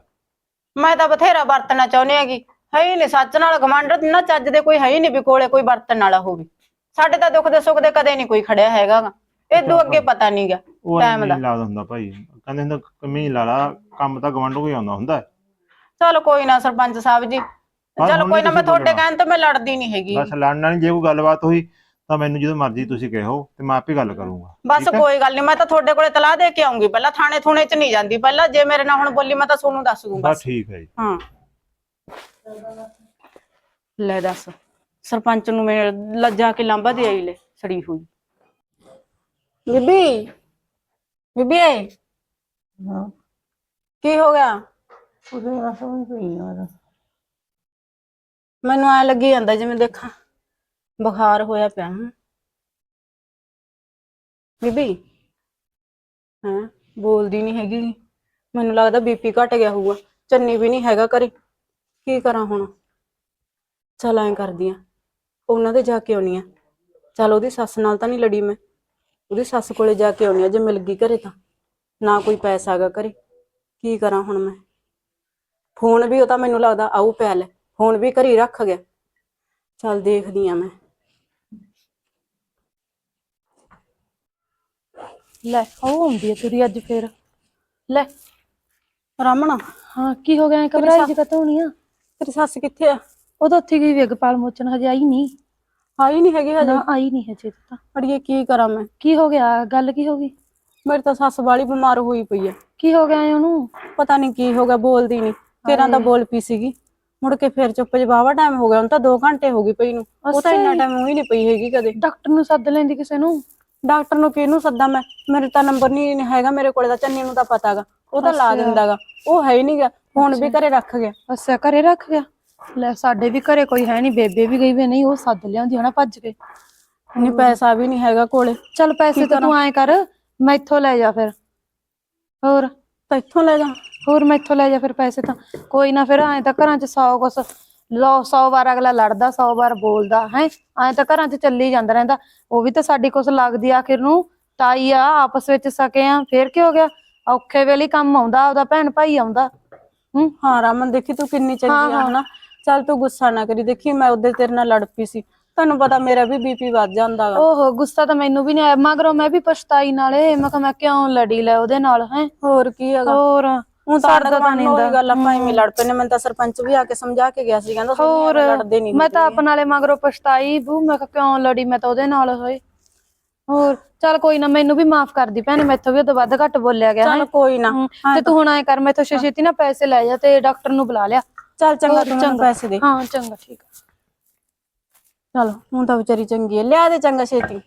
[SPEAKER 2] ਮੈਂ ਤਾਂ ਬਥੇਰਾ ਵਰਤਣਾ ਚਾਹੁੰਦੀ ਹੈਗੀ। ਹੈ ਹੀ ਨਹੀਂ ਸੱਚ ਨਾਲ ਗਵਾਂਢ ਨਾ ਚੱਜ ਦੇ ਕੋਈ ਹੈ ਹੀ ਨਹੀਂ ਵੀ ਕੋਲੇ ਕੋਈ ਵਰਤਣ ਵਾਲਾ ਹੋਵੇ ਸਾਡੇ ਤਾਂ ਦੁੱਖ ਦੇ ਸੁੱਖ ਦੇ ਕਦੇ ਨਹੀਂ ਕੋਈ ਖੜਿਆ ਹੈਗਾ ਗਾ। ਇਦੋਂ ਅੱਗੇ ਪਤਾ ਨਹੀਂਗਾ
[SPEAKER 5] ਉਹ
[SPEAKER 2] Time
[SPEAKER 5] ਨਹੀਂ
[SPEAKER 2] ਦਾ।
[SPEAKER 5] ਲਾਦਾ ਹੁੰਦਾ ਭਾਈ ਕਹਿੰਦੇ ਹੁੰਦਾ ਕਮੀ ਲਾ ਲਾ ਕੰਮ ਤਾਂ ਗਵਾਂਢੋਂ ਕੋਈ ਆਉਂਦਾ ਹੁੰਦਾ ਹੈ।
[SPEAKER 2] ਚਲ ਕੋਈ ਨਾ ਸਰਪੰਚ ਸਾਹਿਬ ਜੀ
[SPEAKER 5] ਬਸ
[SPEAKER 2] ਚਲ
[SPEAKER 5] ਹੁਣ
[SPEAKER 2] ਕੋਈ ਨਾ ਮੈਂ
[SPEAKER 5] ਤੁਸੀਂ
[SPEAKER 2] ਤੁਹਾਡੇ
[SPEAKER 5] ਬੋਲਣਾ।
[SPEAKER 2] ਕਹਿਣ ਤੋਂ ਮੈਂ ਲੜਦੀ ਨਹੀਂ ਹੈਗੀ
[SPEAKER 5] ਬਸ ਲੜਨਾ ਨਹੀਂ ਜੇ ਕੋਈ ਗੱਲਬਾਤ ਹੋਈ ਤਾਂ ਮੈਨੂੰ ਜਦੋਂ ਮਰਜ਼ੀ ਤੁਸੀਂ ਕਹੋ ਤੇ ਮੈਂ ਆਪੇ ਗੱਲ ਕਰੂੰਗਾ
[SPEAKER 2] ਬਸ
[SPEAKER 5] ਠੀਕ ਹੈ?
[SPEAKER 2] ਕੋਈ ਗੱਲ ਨਹੀਂ ਮੈਂ ਤਾਂ ਤੁਹਾਡੇ ਕੋਲੇ ਤਲਾਹ ਦੇ ਕੇ ਆਉਂਗੀ ਪਹਿਲਾਂ ਥਾਣੇ ਥੂਣੇ 'ਚ ਨਹੀਂ ਜਾਂਦੀ ਪਹਿਲਾਂ ਜੇ ਮੇਰੇ ਨਾਲ ਹੁਣ ਬੋਲੀ ਮੈਂ ਤਾਂ ਤੁਹਾਨੂੰ ਦੱਸ ਦੂੰ
[SPEAKER 5] ਬਸ
[SPEAKER 2] ਬਸ
[SPEAKER 5] ਠੀਕ ਹੈ ਜੀ
[SPEAKER 2] ਹਾਂ ਲੈ ਦੱਸ। ਸਰਪੰਚ ਨੂੰ ਮੈਂ ਲੱਜਾ ਕੇ ਲਾਂਬਾ ਦੇ ਆਈ ਲੈ ਸੜੀ ਹੋਈ। ਬੀਬੀ ਬੀਬੀ
[SPEAKER 1] ਹਾਂ।
[SPEAKER 2] ਕੀ ਹੋ ਗਿਆ?
[SPEAKER 1] ਉਹਦੇ ਨਾਲ ਸਮਝ ਪਈ ਆ
[SPEAKER 2] ਮੈਨੂੰ ਐ ਲੱਗੀ ਜਾਂਦਾ ਜਿਵੇਂ ਦੇਖਾਂ ਬੁਖਾਰ ਹੋਇਆ ਪਿਆ। ਹਾਂ ਬੀਬੀ ਹਾਂ ਬੋਲਦੀ ਨਹੀਂ ਹੈਗੀ। ਮੈਨੂੰ ਲੱਗਦਾ ਬੀਪੀ ਘਟ ਗਿਆ ਹੋਊਗਾ ਚੰਨੀ ਵੀ ਨਹੀਂ ਹੈਗਾ ਘਰੇ। ਕੀ ਕਰਾਂ ਹੁਣ? ਚਲ ਐਂ ਕਰਦੀ ਆ। ਉਹਨਾਂ ਦੇ ਜਾ ਕੇ ਆਉਣੀ ਆ। ਚਲ ਉਹਦੀ ਸੱਸ ਨਾਲ ਤਾਂ ਨਹੀਂ ਲੜੀ ਮੈਂ। ਉਹਦੀ ਸੱਸ ਕੋਲੇ ਜਾ ਕੇ ਆਉਣੀ ਆ ਜੇ ਮਿਲ ਗਈ ਘਰੇ ਤਾਂ। ਨਾ ਕੋਈ ਪੈਸਾ ਹੈਗਾ ਘਰੇ। ਕੀ ਕਰਾਂ ਹੁਣ ਮੈਂ? ਫੋਨ ਵੀ ਉਹ ਤਾਂ ਮੈਨੂੰ ਲੱਗਦਾ ਆਊ ਪਿਆ ਲੈ ਫੋਨ ਵੀ ਘਰੀ ਰੱਖ ਗਿਆ। ਚੱਲ ਦੇਖਦੀ ਆ ਮੈਂ।
[SPEAKER 3] ਲੈ ਉਹ ਹੁੰਦੀ ਹੈ ਤੁਰੀ ਅੱਜ ਫੇਰ। ਲੈ
[SPEAKER 2] ਰਾਮਣਾ
[SPEAKER 3] ਹਾਂ ਕੀ ਹੋ ਗਿਆ? ਐਂ ਘਬਰਾਈ ਜੀ ਕਤੋਂ ਹੋਣੀ ਆ?
[SPEAKER 2] ਤੇਰੀ ਸੱਸ ਕਿੱਥੇ ਆ?
[SPEAKER 3] ਉਹ ਤਾਂ ਉੱਥੇ ਗਈ ਵਿਗਪਾਲ ਮੋਚਨ ਹਜੇ ਆਈ ਨਹੀਂ।
[SPEAKER 2] ਆਈ ਨਹੀਂ ਹੈਗੀ ਹਜੇ?
[SPEAKER 3] ਨਾ ਆਈ ਨਹੀਂ ਹਜੇ ਤਾਂ।
[SPEAKER 2] ਅੜੀਏ ਕੀ ਕਰਾਂ ਮੈਂ?
[SPEAKER 3] ਕੀ ਹੋ ਗਿਆ? ਗੱਲ ਕੀ ਹੋ ਗਈ?
[SPEAKER 2] ਮੇਰੀ ਤਾਂ ਸੱਸ ਵਾਲੀ ਬਿਮਾਰ ਹੋਈ ਪਈ ਆ।
[SPEAKER 3] ਕੀ ਹੋ ਗਿਆ ਐਂ ਉਹਨੂੰ?
[SPEAKER 2] ਪਤਾ ਨਹੀਂ ਕੀ ਹੋ ਗਿਆ ਬੋਲਦੀ ਨਹੀਂ। ਤੇਰਾਂ ਤਾਂ ਬੋਲ ਪਈ ਸੀਗੀ। ਮੁੜ ਕੇ ਫਿਰ ਚੁੱਪ ਜਵਾਵਾ ਟਾਈਮ ਹੋ ਗਿਆ ਹੁਣ ਤਾਂ 2 ਘੰਟੇ ਹੋ ਗਈ ਪਈ ਨੂੰ। ਉਹ ਤਾਂ ਇੰਨਾ ਟਾਈਮ ਉਹੀ ਨਹੀਂ ਪਈ ਹੈਗੀ ਕਦੇ।
[SPEAKER 3] ਡਾਕਟਰ ਨੂੰ ਸੱਦ ਲੈਂਦੀ ਕਿਸੇ ਨੂੰ?
[SPEAKER 2] ਡਾਕਟਰ ਨੂੰ ਕਿਹਨੂੰ ਸੱਦਾ ਮੈਂ? ਮੇਰੇ ਤਾਂ ਨੰਬਰ ਨਹੀਂ ਹੈਗਾ ਮੇਰੇ ਕੋਲੇ ਤਾਂ ਚੰਨੀ ਨੂੰ ਤਾਂ ਪਤਾਗਾ ਉਹ ਤਾਂ ਲਾ ਦਿੰਦਾਗਾ ਉਹ ਹੈ ਹੀ ਨਹੀਂਗਾ ਫੋਨ ਵੀ ਘਰੇ ਰੱਖ ਗਿਆ।
[SPEAKER 3] ਅੱਛਾ ਘਰੇ ਰੱਖ ਗਿਆ? ਲੈ ਸਾਡੇ ਵੀ ਘਰੇ ਕੋਈ ਹੈ ਨਹੀਂ। ਬੇਬੇ ਵੀ ਗਈ ਵੇ ਨਹੀਂ ਉਹ ਸੱਦ ਲਿਆਉਂਦੀ ਹਨਾ ਭੱਜ ਕੇ।
[SPEAKER 2] ਨਹੀਂ ਪੈਸਾ ਵੀ ਨਹੀਂ ਹੈਗਾ ਕੋਲੇ।
[SPEAKER 3] ਚੱਲ ਪੈਸੇ ਤੇ ਤੂੰ ਐਂ ਕਰ ਮੈਥੋਂ ਲੈ ਜਾ ਫਿਰ। ਹੋਰ।
[SPEAKER 2] ਤਾਂ ਇੱਥੋਂ ਲੈ ਜਾ।
[SPEAKER 3] ਹੋਰ ਮੈਥੋਂ ਲੈ ਜਾ ਫਿਰ ਪੈਸੇ ਤਾਂ। ਕੋਈ ਨਾ ਫਿਰ ਐਂ ਤਾਂ ਘਰਾਂ 'ਚ ਸੌ ਕੁਛ ਲੋ 100 ਵਾਰ ਅਗਲਾ ਲੜਦਾ 100 ਵਾਰ ਬੋਲਦਾ ਹੈ? ਐਂ ਤਾਂ ਘਰਾਂ 'ਚ ਚੱਲੀ ਜਾਂਦਾ ਰਹਿੰਦਾ। ਉਹ ਵੀ ਤਾਂ ਸਾਡੀ ਕੁਛ ਲੱਗਦੀ ਆ ਆਖਿਰ ਨੂੰ। ਤਾਈ ਆ ਆਪਸ ਵਿੱਚ ਸਕੇ ਆ ਫੇਰ ਕੀ ਹੋ ਗਿਆ? ਔਖੇ ਵੇਲੇ ਕੰਮ ਆਉਂਦਾ ਉਹਦਾ ਭੈਣ ਭਾਈ ਆਉਂਦਾ। ਹੂੰ?
[SPEAKER 2] ਹਾਂ ਰਮਨ ਦੇਖੀ ਤੂੰ ਕਿੰਨੀ ਚੰਗੀ ਆ ਹਨਾ? ਚੱਲ ਤੂੰ ਗੁੱਸਾ ਨਾ ਕਰੀ। ਦੇਖੀ ਮੈਂ ਉਹਦੇ ਤੇਰੇ ਨਾਲ ਲੜ ਪਈ ਸੀ। ਤੁਹਾਨੂੰ ਪਤਾ ਮੇਰਾ ਵੀ ਬੀਪੀ ਵੱਧ ਜਾਂਦਾ ਗਾ
[SPEAKER 3] ਓਹੋ ਗੁੱਸਾ ਤਾਂ ਮੈਨੂੰ ਵੀ ਨਹੀਂ ਆਇਆ। ਮਗਰੋਂ ਮੈਂ ਵੀ ਪਛਤਾਈ ਨਾਲੇ। ਮੈਂ ਕਿਹਾ ਮੈਂ ਕਿਉਂ ਲੜੀ ਲੈ ਉਹਦੇ ਨਾਲ ਹੈ?
[SPEAKER 2] ਹੋਰ ਕੀ ਹੈਗਾ?
[SPEAKER 3] ਹੋਰ।
[SPEAKER 2] ਹੁਣ ਤਾਂ
[SPEAKER 3] ਸਰਦਾ ਤਾਂ ਨਹੀਂ
[SPEAKER 2] ਉਹੀ
[SPEAKER 3] ਹੁੰਦਾ।
[SPEAKER 2] ਗੱਲ ਆਪਾਂ ਐਵੇਂ ਲੜ ਪਏ ਨੇ ਮੈਨੂੰ ਤਾਂ ਸਰਪੰਚ ਵੀ ਆ ਕੇ ਸਮਝਾ ਕੇ ਗਿਆ ਸੀ ਕਹਿੰਦਾ
[SPEAKER 3] ਹੋਰ
[SPEAKER 2] ਲੜਦੇ ਨਹੀਂ
[SPEAKER 3] ਮੈਂ ਤਾਂ ਆਪ ਨਾਲੇ ਮਗਰੋਂ ਪਛਤਾਈ ਬੂ ਮੈਂ ਕਿਹਾ ਕਿਉਂ ਲੜੀ ਮੈਂ ਤਾਂ ਉਹਦੇ ਨਾਲ ਹੋਏ ਹੋਰ ਚੱਲ ਕੋਈ ਨਾ ਮੈਨੂੰ ਵੀ ਮਾਫ ਕਰਦੀ ਭੈਣੇ ਮੈਥੋਂ ਵੀ ਉਹ ਵੱਧ ਘੱਟ ਬੋਲਿਆ ਗਿਆ
[SPEAKER 2] ਚੱਲ। ਕੋਈ ਨਾ।
[SPEAKER 3] ਤੇ ਤੂੰ ਹੁਣ ਐ ਕਰ ਮੈਥੋਂ ਛੇਤੀ ਨਾ ਪੈਸੇ ਲੈ ਜਾ ਤੇ ਡਾਕਟਰ ਨੂੰ ਬੁਲਾ ਲਿਆ।
[SPEAKER 2] ਚੱਲ ਚੰਗਾ ਤੂੰ ਮੈਨੂੰ ਪੈਸੇ ਦੇ।
[SPEAKER 3] ਹਾਂ ਚੰਗਾ ਠੀਕ ਆ।
[SPEAKER 2] ਚਲ ਹੁਣ ਤਾਂ ਵਿਚਾਰੀ ਚੰਗੀ ਹੈ ਲਿਆ ਦੇ ਚੰਗਾ ਛੇਤੀ।